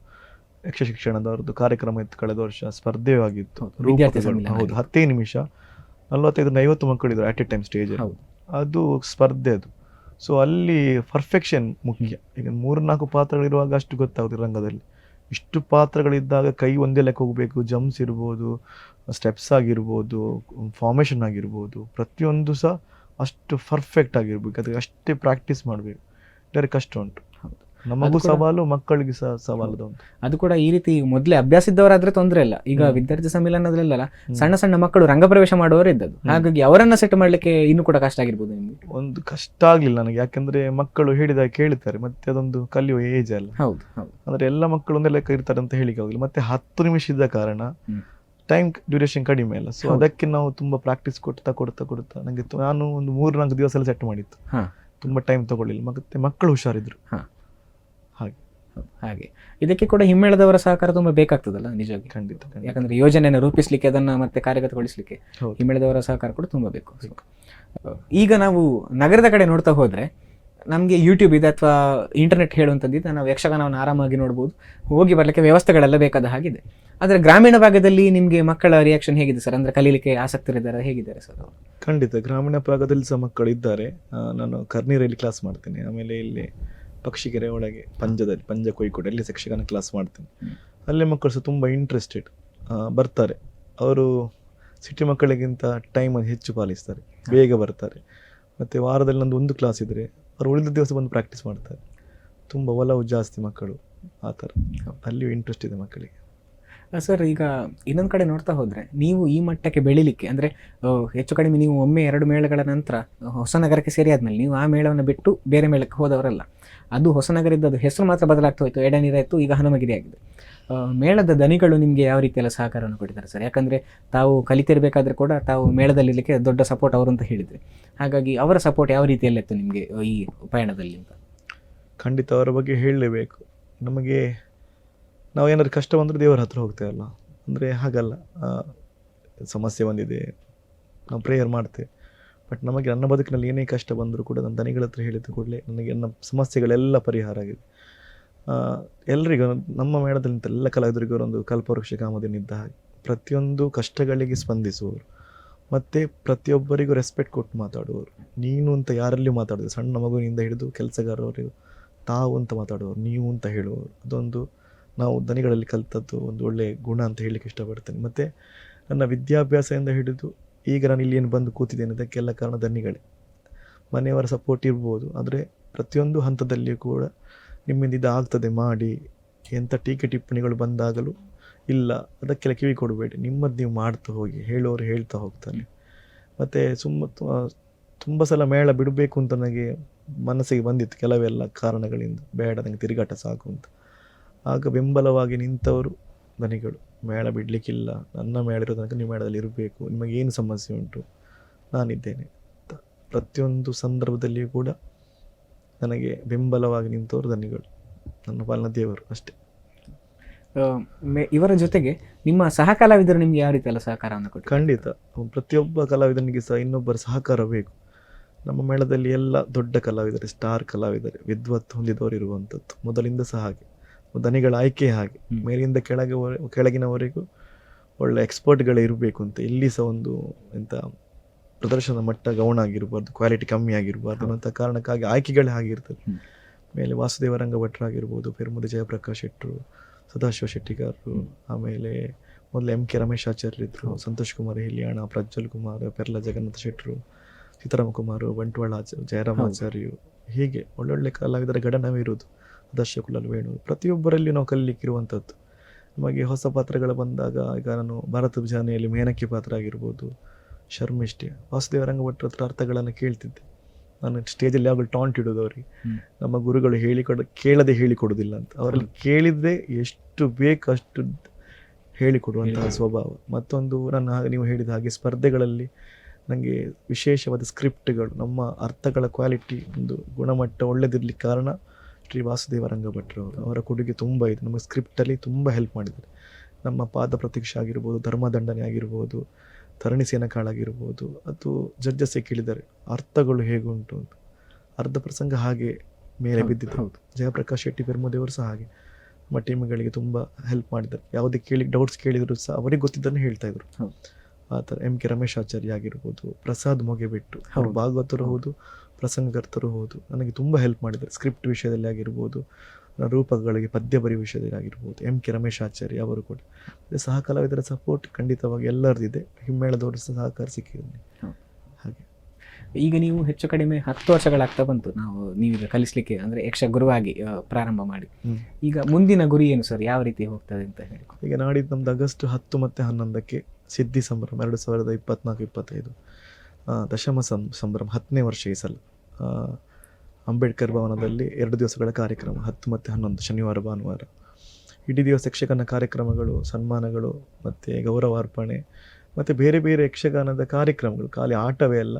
ಯಕ್ಷ ಶಿಕ್ಷಣದವರದ್ದು ಕಾರ್ಯಕ್ರಮ ಇತ್ತು ಕಳೆದ ವರ್ಷ ಸ್ಪರ್ಧೆ ಆಗಿತ್ತು ಹೌದು, ಹತ್ತೇ ನಿಮಿಷ. ನಲವತ್ತೈದು ಐವತ್ತು ಮಕ್ಕಳಿದ್ರು ಅಟ್ ಎ ಟೈಮ್ ಸ್ಟೇಜ್. ಅದು ಸ್ಪರ್ಧೆ ಅದು. ಸೊ ಅಲ್ಲಿ ಪರ್ಫೆಕ್ಷನ್ ಮುಖ್ಯ. ಈಗ ಮೂರ್ನಾಲ್ಕು ಪಾತ್ರಗಳಿರುವಾಗ ಅಷ್ಟು ಗೊತ್ತಾಗುತ್ತೆ ರಂಗದಲ್ಲಿ. ಇಷ್ಟು ಪಾತ್ರಗಳಿದ್ದಾಗ ಕೈ ಒಂದೇ ಲೆಕ್ಕ ಹೋಗಬೇಕು, ಜಂಪ್ಸ್ ಇರ್ಬೋದು, ಸ್ಟೆಪ್ಸ್ ಆಗಿರ್ಬೋದು ಫಾರ್ಮೇಷನ್ ಆಗಿರ್ಬೋದು, ಪ್ರತಿಯೊಂದು ಸಹ ಅಷ್ಟು ಪರ್ಫೆಕ್ಟ್ ಆಗಿರ್ಬೇಕು. ಅದಕ್ಕೆ ಅಷ್ಟೇ ಪ್ರಾಕ್ಟೀಸ್ ಮಾಡಬೇಕು. ಬೇರೆ ಕಷ್ಟ ಉಂಟು. ನಮಗೂ ಸವಾಲು ಮಕ್ಕಳಿಗೆ ಸಹ ಸವಾಲು ಅದು ಅದು ಕೂಡ ಈ ರೀತಿ ಮೊದಲೇ ಅಭ್ಯಾಸ ಇದ್ದವರಾದ್ರೆ ತೊಂದರೆ ಇಲ್ಲ. ಈಗ. ವಿದ್ಯಾರ್ಥಿ ಸಮ್ಮೇಳನದಲ್ಲೆಲ್ಲ ಸಣ್ಣ ಸಣ್ಣ ಮಕ್ಕಳು ರಂಗಪ್ರವೇಶ ಮಾಡುವವರು ಇದ್ದದ್ದು. ಹಾಗಾಗಿ ಅವರನ್ನ ಸೆಟ್ ಮಾಡ್ಲಿಕ್ಕೆ ಇನ್ನು ಕೂಡ ಕಷ್ಟ ಆಗಿರ್ಬೋದು ನಿಮ್ಗೆ. ಒಂದು ಕಷ್ಟ ಆಗ್ಲಿಲ್ಲ ನನಗೆ. ಯಾಕಂದ್ರೆ ಮಕ್ಕಳು ಹೇಳಿದಾಗ ಕೇಳ್ತಾರೆ ಮತ್ತೆ ಅದೊಂದು ಕಲಿಯುವ ಏಜ್ ಅಲ್ಲ. ಹೌದು ಹೌದು. ಅಂದ್ರೆ ಎಲ್ಲ ಮಕ್ಕಳು ಒಂದೇ ಲೆಕ್ಕ ಇರ್ತಾರೆ ಅಂತ ಹೇಳಿಕ್ಕೆ ಹೋಗಿಲ್ಲ ಮತ್ತೆ ಹತ್ತು ನಿಮಿಷ ಇದ್ದ ಕಾರಣ ಟೈಮ್ ಡ್ಯೂರೇಷನ್ ಕಡಿಮೆ ಅಲ್ಲ. ಸೊ. ಅದಕ್ಕೆ ನಾವು ತುಂಬಾ ಪ್ರಾಕ್ಟೀಸ್ ಕೊಡ್ತಾ ಕೊಡ್ತಾ ಕೊಡ್ತಾ ನಂಗೆ ನಾನು ಒಂದು ಮೂರು ನಾಲ್ಕು ದಿವಸ ಎಲ್ಲ ಸೆಟ್ ಮಾಡಿತ್ತು. ತುಂಬಾ ಟೈಮ್ ತಗೊಳ್ಳಿಲ್ಲ. ಮತ್ತೆ ಮಕ್ಕಳು ಹುಷಾರಿದ್ರು. ಹಾಗೆ. ಹಾಗೆ. ಇದಕ್ಕೆ ಕೂಡ ಹಿಮ್ಮೇಳದವರ ಸಹಕಾರ ತುಂಬಾ ಬೇಕಾಗ್ತದಲ್ಲ ನಿಜವಾಗಿ. ಖಂಡಿತ ಯಾಕಂದ್ರೆ ಯೋಜನೆಯನ್ನು ರೂಪಿಸಲಿಕ್ಕೆ ಅದನ್ನ ಮತ್ತೆ ಕಾರ್ಯಗತಗೊಳಿಸಲಿಕ್ಕೆ. ಹಿಮ್ಮೇಳದವರ ಸಹಕಾರ ಕೂಡ ತುಂಬಾ ಬೇಕು. ಈಗ ನಾವು ನಗರದ ಕಡೆ ನೋಡ್ತಾ ಹೋದ್ರೆ ನಮಗೆ ಯೂಟ್ಯೂಬ್ ಇದೆ ಅಥವಾ ಇಂಟರ್ನೆಟ್ ಹೇಳುವಂಥದ್ದಿದೆ ನಾವು ಯಕ್ಷಗಾನವನ್ನು ಆರಾಮಾಗಿ ನೋಡ್ಬೋದು. ಹೋಗಿ ಬರಲಿಕ್ಕೆ ವ್ಯವಸ್ಥೆಗಳೆಲ್ಲ ಬೇಕಾದ ಹಾಗಿದೆ. ಆದರೆ ಗ್ರಾಮೀಣ ಭಾಗದಲ್ಲಿ ನಿಮಗೆ ಮಕ್ಕಳ ರಿಯಾಕ್ಷನ್ ಹೇಗಿದೆ ಸರ್? ಅಂದರೆ ಕಲೀಲಿಕ್ಕೆ ಆಸಕ್ತರಿದ್ದಾರೆ ಹೇಗಿದ್ದಾರೆ ಸರ್ ಅವರು? ಖಂಡಿತ ಗ್ರಾಮೀಣ ಭಾಗದಲ್ಲಿ ಸಹ ಮಕ್ಕಳು ಇದ್ದಾರೆ. ಆ, ನಾನು ಕರ್ನೀರಲ್ಲಿ ಕ್ಲಾಸ್ ಮಾಡ್ತೀನಿ. ಆಮೇಲೆ ಇಲ್ಲಿ ಪಕ್ಷಿಗೆರೆ ಒಳಗೆ ಪಂಜದಲ್ಲಿ ಪಂಜ ಕೊಯ್ಕೋಟೆ ಅಲ್ಲಿ ಯಕ್ಷಗಾನ ಕ್ಲಾಸ್ ಮಾಡ್ತೀನಿ. ಅಲ್ಲಿ ಮಕ್ಕಳು ಸಹ ತುಂಬ ಇಂಟ್ರೆಸ್ಟೆಡ್ ಬರ್ತಾರೆ. ಅವರು ಸಿಟಿ ಮಕ್ಕಳಿಗಿಂತ ಟೈಮನ್ನು ಹೆಚ್ಚು ಪಾಲಿಸ್ತಾರೆ ಬೇಗ ಬರ್ತಾರೆ. ಮತ್ತು ವಾರದಲ್ಲಿ ನಂದು ಒಂದು ಕ್ಲಾಸ್ ಇದ್ದರೆ ಅವರು ಉಳಿದ ದಿವಸ ಬಂದು ಪ್ರಾಕ್ಟೀಸ್ ಮಾಡ್ತಾರೆ. ತುಂಬ ಒಲವು ಜಾಸ್ತಿ ಮಕ್ಕಳು ಆ ಥರ. ಅಲ್ಲಿಯೂ ಇಂಟ್ರೆಸ್ಟ್ ಇದೆ ಮಕ್ಕಳಿಗೆ. ಸರ್ ಈಗ ಇನ್ನೊಂದು ಕಡೆ ನೋಡ್ತಾ ಹೋದರೆ ನೀವು ಈ ಮಟ್ಟಕ್ಕೆ ಬೆಳಿಲಿಕ್ಕೆ ಅಂದರೆ ಹೆಚ್ಚು ಕಡಿಮೆ ನೀವು ಒಮ್ಮೆ ಎರಡು ಮೇಳಗಳ ನಂತರ ಹೊಸ ನಗರಕ್ಕೆ ಸೇರಿ ಆದಮೇಲೆ ನೀವು ಆ ಮೇಳವನ್ನು ಬಿಟ್ಟು ಬೇರೆ ಮೇಳಕ್ಕೆ ಹೋದವರಲ್ಲ ಅದು ಹೊಸ ಅದು ಹೆಸರು ಮಾತ್ರ ಬದಲಾಗ್ತಾ ಹೋಯ್ತು. ಎಡನೀರ ಇತ್ತು ಈಗ ಹನುಮಗಿರಿ ಆಗಿದೆ. ಮೇಳದ ದನಿಗಳು ನಿಮಗೆ ಯಾವ ರೀತಿಯೆಲ್ಲ ಸಹಕಾರವನ್ನು ಕೊಟ್ಟಿದ್ದಾರೆ ಸರ್? ಯಾಕಂದರೆ ತಾವು ಕಲಿತಿರಬೇಕಾದ್ರೆ ಕೂಡ ತಾವು ಮೇಳದಲ್ಲಿರಲಿಕ್ಕೆ ದೊಡ್ಡ ಸಪೋರ್ಟ್ ಅವರು ಅಂತ ಹೇಳಿದರೆ. ಹಾಗಾಗಿ ಅವರ ಸಪೋರ್ಟ್ ಯಾವ ರೀತಿಯಲ್ಲಿತ್ತು ನಿಮಗೆ ಈ ಪಯಣದಲ್ಲಿ ಅಂತ? ಖಂಡಿತ ಅವರ ಬಗ್ಗೆ ಹೇಳಲೇಬೇಕು. ನಮಗೆ ನಾವು ಏನಾದ್ರು ಕಷ್ಟ ಬಂದರೆ ದೇವರ ಹತ್ರ ಹೋಗ್ತೇವಲ್ಲ. ಅಂದರೆ ಹಾಗಲ್ಲ. ಸಮಸ್ಯೆ ಬಂದಿದೆ. ನಾವು ಪ್ರೇಯರ್ ಮಾಡ್ತೇವೆ. ಬಟ್ ನಮಗೆ ನನ್ನ ಬದುಕಿನಲ್ಲಿ ಏನೇ ಕಷ್ಟ ಬಂದರೂ ಕೂಡ ನನ್ನ ದನಿಗಳ ಹತ್ರ ಹೇಳಿದ ಕೂಡಲೇ ನನಗೆ ನನ್ನ ಸಮಸ್ಯೆಗಳೆಲ್ಲ ಪರಿಹಾರ ಆಗಿದೆ. ಎಲ್ಲರಿಗೂ ನಮ್ಮ ಮೇಳದಲ್ಲಿ ಎಲ್ಲ ಕಲಾವಿದರಿಗೂ ಒಂದು ಕಲ್ಪವೃಕ್ಷ ಕಾಮಧೇನು ಇದ್ದ ಹಾಗೆ. ಪ್ರತಿಯೊಂದು ಕಷ್ಟಗಳಿಗೆ ಸ್ಪಂದಿಸುವವರು, ಮತ್ತು ಪ್ರತಿಯೊಬ್ಬರಿಗೂ ರೆಸ್ಪೆಕ್ಟ್ ಕೊಟ್ಟು ಮಾತಾಡುವವರು. ನೀನು ಅಂತ ಯಾರಲ್ಲಿ ಮಾತಾಡೋದು, ಸಣ್ಣ ಮಗುವಿನಿಂದ ಹಿಡಿದು ಕೆಲಸಗಾರವರಿಗೂ ತಾವು ಅಂತ ಮಾತಾಡುವವರು, ನೀವು ಅಂತ ಹೇಳುವವರು. ಅದೊಂದು ನಾವು ದನಿಗಳಲ್ಲಿ ಕಲಿತದ್ದು ಒಂದು ಒಳ್ಳೆಯ ಗುಣ ಅಂತ ಹೇಳಲಿಕ್ಕೆ ಇಷ್ಟಪಡ್ತೇನೆ. ಮತ್ತು ನನ್ನ ವಿದ್ಯಾಭ್ಯಾಸದಿಂದ ಹಿಡಿದು ಈಗ ನಾನು ಇಲ್ಲಿ ಏನು ಬಂದು ಕೂತಿದ್ದೇನೆ ಅದಕ್ಕೆಲ್ಲ ಕಾರಣ ದನಿಗಳೇ ಮನೆಯವರ ಸಪೋರ್ಟ್ ಇರ್ಬೋದು, ಆದರೆ ಪ್ರತಿಯೊಂದು ಹಂತದಲ್ಲಿಯೂ ಕೂಡ ನಿಮ್ಮಿಂದ ಇದಾಗ್ತದೆ, ಮಾಡಿ ಎಂಥ ಟೀಕೆ ಟಿಪ್ಪಣಿಗಳು ಬಂದಾಗಲೂ ಇಲ್ಲ, ಅದಕ್ಕೆಲ್ಲ ಕಿವಿ ಕೊಡಬೇಡಿ. ನಿಮ್ಮದು ನೀವು ಮಾಡ್ತಾ ಹೋಗಿ, ಹೇಳೋರು ಹೇಳ್ತಾ ಹೋಗ್ತಾರೆ. ಮತ್ತು ಸುಮ್ಮ ತುಂಬ ಸಲ ಮೇಳ ಬಿಡಬೇಕು ಅಂತ ನನಗೆ ಮನಸ್ಸಿಗೆ ಬಂದಿತ್ತು ಕೆಲವೆಲ್ಲ ಕಾರಣಗಳಿಂದ. ಬೇಡ ನನಗೆ ತಿರುಗಾಟ ಸಾಕು ಅಂತ. ಆಗ ಬೆಂಬಲವಾಗಿ ನಿಂತವರು ದನಿಗಳು ಮೇಳ ಬಿಡಲಿಕ್ಕಿಲ್ಲ. ನನ್ನ ಮೇಳ ಇರೋ ತನಕ ನೀವು ಮೇಳದಲ್ಲಿ ಇರಬೇಕು. ನಿಮಗೆ ಏನು ಸಮಸ್ಯೆ ಉಂಟು? ನಾನಿದ್ದೇನೆ. ಅಂತ ಪ್ರತಿಯೊಂದು ಸಂದರ್ಭದಲ್ಲಿಯೂ ಕೂಡ ನನಗೆ ಬೆಂಬಲವಾಗಿ ನಿಂತವರು ಧನಿಗಳು. ನನ್ನ ಪಾಲನ ದೇವರು ಅಷ್ಟೇ. ಇವರ ಜೊತೆಗೆ ನಿಮ್ಮ ಸಹಕಲಾವಿದರು ನಿಮ್ಗೆ ಯಾವ ರೀತಿಯಲ್ಲ ಸಹಕಾರವನ್ನು ಕೊಟ್ಟು ಖಂಡಿತ. ಪ್ರತಿಯೊಬ್ಬ ಕಲಾವಿದನಿಗೆ ಸಹ ಇನ್ನೊಬ್ಬರ ಸಹಕಾರ ಬೇಕು. ನಮ್ಮ ಮೇಳದಲ್ಲಿ ಎಲ್ಲ ದೊಡ್ಡ ಕಲಾವಿದರು ಸ್ಟಾರ್ ಕಲಾವಿದರು ವಿದ್ವತ್ ಹೊಂದಿದವರು ಇರುವಂಥದ್ದು ಮೊದಲಿಂದ ಸಹ ಹಾಗೆ. ದನಿಗಳ ಆಯ್ಕೆ ಹಾಗೆ. ಮೇಲಿಂದ ಕೆಳಗೆ ಕೆಳಗಿನವರೆಗೂ ಒಳ್ಳೆ ಎಕ್ಸ್ಪರ್ಟ್ಗಳೇ ಇರಬೇಕು ಅಂತ. ಇಲ್ಲಿ ಸಹ ಒಂದು ಎಂಥ ಪ್ರದರ್ಶನದ ಮಟ್ಟ ಗೌಣ ಆಗಿರಬಾರ್ದು ಕ್ವಾಲಿಟಿ ಕಮ್ಮಿ ಆಗಿರಬಾರ್ದು ಅಂತ ಕಾರಣಕ್ಕಾಗಿ ಆಯ್ಕೆಗಳೇ ಆಗಿರ್ತದೆ. ಮೇಲೆ ವಾಸುದೇವ ರಂಗ ಭಟ್ರಾಗಿರ್ಬೋದು ಪೆರ್ಮುದಿ ಜಯಪ್ರಕಾಶ್ ಶೆಟ್ಟರು ಸದಾಶಿವ ಶೆಟ್ಟಿಗಾರರು ಆಮೇಲೆ ಮೊದಲು ಎಂ ಕೆ ರಮೇಶ್ ಇದ್ರು ಸಂತೋಷ್ ಕುಮಾರ್ ಹಿಲಿಯಾಣ ಪ್ರಜ್ವಲ್ ಕುಮಾರ್ ಪೆರ್ಲ ಜಗನ್ನಾಥ ಶೆಟ್ಟರು ಸೀತಾರಾಮ ಕುಮಾರ್ ಬಂಟ್ವಾಳ ಜಯರಾಮ್ ಆಚಾರ್ಯು ಹೀಗೆ ಒಳ್ಳೊಳ್ಳೆ ಕಲಾವಿದರ ಗಡನವೇ ಇರುವುದು ಸದಾಶಿವ ಕುಲಾಲ್ ವೇಣು. ಪ್ರತಿಯೊಬ್ಬರಲ್ಲಿ ನಾವು ಕಲಿಲಿಕ್ಕಿರುವಂಥದ್ದು. ನಮಗೆ ಹೊಸ ಪಾತ್ರಗಳು ಬಂದಾಗ ಈಗ ನಾನು ಭಾರತ ಜಾನೆಯಲ್ಲಿ ಮೇನಕ್ಕೆ ಪಾತ್ರ ಆಗಿರ್ಬೋದು ಶರ್ಮಿಷ್ಠೆ ವಾಸುದೇವ ರಂಗಭಟ್ರ ಹತ್ರ ಅರ್ಥಗಳನ್ನು ಕೇಳ್ತಿದ್ದೆ. ನಾನು ಸ್ಟೇಜಲ್ಲಿ ಯಾವಾಗಲೂ ಟಾಂಟ್ ಇಡೋದು ಅವರಿಗೆ. ನಮ್ಮ ಗುರುಗಳು ಹೇಳಿಕೊಡ ಕೇಳದೆ ಹೇಳಿಕೊಡೋದಿಲ್ಲ ಅಂತ. ಅವರಲ್ಲಿ ಕೇಳಿದ್ದೆ ಎಷ್ಟು ಬೇಕಷ್ಟು ಅಷ್ಟು ಹೇಳಿಕೊಡುವಂತಹ ಸ್ವಭಾವ. ಮತ್ತೊಂದು ನನ್ನ ಹಾಗೆ ನೀವು ಹೇಳಿದ ಹಾಗೆ ಸ್ಪರ್ಧೆಗಳಲ್ಲಿ ನನಗೆ ವಿಶೇಷವಾದ ಸ್ಕ್ರಿಪ್ಟ್ಗಳು ನಮ್ಮ ಅರ್ಥಗಳ ಕ್ವಾಲಿಟಿ ಒಂದು ಗುಣಮಟ್ಟ ಒಳ್ಳೆದಿರ್ಲಿಕ್ಕೆ ಕಾರಣ ಶ್ರೀ ವಾಸುದೇವ ರಂಗಭಟ್ರವರು ಅವರ ಕೊಡುಗೆ ತುಂಬ ಇದೆ. ನಮಗೆ ಸ್ಕ್ರಿಪ್ಟಲ್ಲಿ ತುಂಬ ಹೆಲ್ಪ್ ಮಾಡಿದ್ದಾರೆ. ನಮ್ಮ ಪಾದ ಪ್ರತೀಕ್ಷೆ ಆಗಿರ್ಬೋದು ಧರ್ಮದಂಡನೆ ಆಗಿರ್ಬೋದು ತರಣಿ ಸೇನಕಾಳಾಗಿರ್ಬೋದು ಅದು ಜಡ್ಜಸ್ಸೇ ಕೇಳಿದ್ದಾರೆ. ಅರ್ಥಗಳು ಹೇಗುಂಟು ಅಂತ. ಅರ್ಧ ಪ್ರಸಂಗ ಹಾಗೆ ಮೇಲೆ ಬಿದ್ದಿದ್ದು ಬಿದ್ದಿದೆ. ಹೌದು. ಜಯಪ್ರಕಾಶ್ ಶೆಟ್ಟಿ ಪೆರ್ಮೋದೇವರು ಸಹ ಹಾಗೆ. ನಮ್ಮ ಟೀಮ್ಗಳಿಗೆ ತುಂಬ ಹೆಲ್ಪ್ ಮಾಡಿದ್ದಾರೆ. ಯಾವುದೇ ಕೇಳಿ ಡೌಟ್ಸ್ ಕೇಳಿದ್ರು ಸಹ ಅವರಿಗೆ ಗೊತ್ತಿದ್ದನ್ನು ಹೇಳ್ತಾ ಇದ್ರು. ಆ ಥರ ಎಂ ಕೆ ರಮೇಶ್ ಆಚಾರ್ಯ ಆಗಿರ್ಬೋದು ಪ್ರಸಾದ್ ಮೊಗೆಬಿಟ್ಟು ಅವರು. ಭಾಗವತರು ಹೌದು ಪ್ರಸಂಗಕರ್ತರು ಹೌದು. ನನಗೆ ತುಂಬ ಹೆಲ್ಪ್ ಮಾಡಿದ್ದಾರೆ. ಸ್ಕ್ರಿಪ್ಟ್ ವಿಷಯದಲ್ಲಿ ಆಗಿರ್ಬೋದು ರೂಪಕಗಳಿಗೆ ಪದ್ಯ ಬರೆಯುವ ವಿಷಯದಲ್ಲಿ ಆಗಿರ್ಬೋದು ಎಂ ಕೆ ರಮೇಶ್ ಆಚಾರ್ಯ ಅವರು ಕೂಡ. ಸಹ ಕಲಾವಿದರ ಸಪೋರ್ಟ್ ಖಂಡಿತವಾಗಿ ಎಲ್ಲರದಿದೆ ಹಿಮ್ಮೇಳದವರು ಸಹ ಸಹಕಾರ ಸಿಕ್ಕಿದೆ. ನನಗೆ. ಹೌದು. ಹಾಗೆ. ಈಗ ನೀವು ಹೆಚ್ಚು ಕಡಿಮೆ ಹತ್ತು ವರ್ಷಗಳಾಗ್ತಾ ಬಂತು. ನಾವು ನೀವೀಗ ಕಲಿಸ್ಲಿಕ್ಕೆ ಅಂದರೆ ಯಕ್ಷ ಗುರುವಾಗಿ ಪ್ರಾರಂಭ ಮಾಡಿ. ಈಗ ಮುಂದಿನ ಗುರಿ ಏನು ಸರ್? ಯಾವ ರೀತಿ ಹೋಗ್ತದೆ ಅಂತ ಹೇಳಿ. ಈಗ ನಾಡಿದ್ದು ನಮ್ದು ಆಗಸ್ಟ್ ಹತ್ತು ಮತ್ತು ಹನ್ನೊಂದಕ್ಕೆ ಸಿದ್ಧಿ ಸಂಭ್ರಮ ಎರಡು ಸಾವಿರದ ಇಪ್ಪತ್ನಾಲ್ಕು ಇಪ್ಪತ್ತೈದು. ದಶಮ ಸಂ ಸಂಭ್ರಮ ಹತ್ತನೇ ವರ್ಷ ಈ ಸಲ ಅಂಬೇಡ್ಕರ್ ಭವನದಲ್ಲಿ ಎರಡು ದಿವಸಗಳ ಕಾರ್ಯಕ್ರಮ, ಹತ್ತು ಮತ್ತು ಹನ್ನೊಂದು, ಶನಿವಾರ, ಭಾನುವಾರ. ಇಡೀ ದಿವಸ ಯಕ್ಷಗಾನ ಕಾರ್ಯಕ್ರಮಗಳು, ಸನ್ಮಾನಗಳು, ಮತ್ತು ಗೌರವಾರ್ಪಣೆ ಮತ್ತು ಬೇರೆ ಬೇರೆ ಯಕ್ಷಗಾನದ ಕಾರ್ಯಕ್ರಮಗಳು. ಖಾಲಿ ಆಟವೇ ಅಲ್ಲ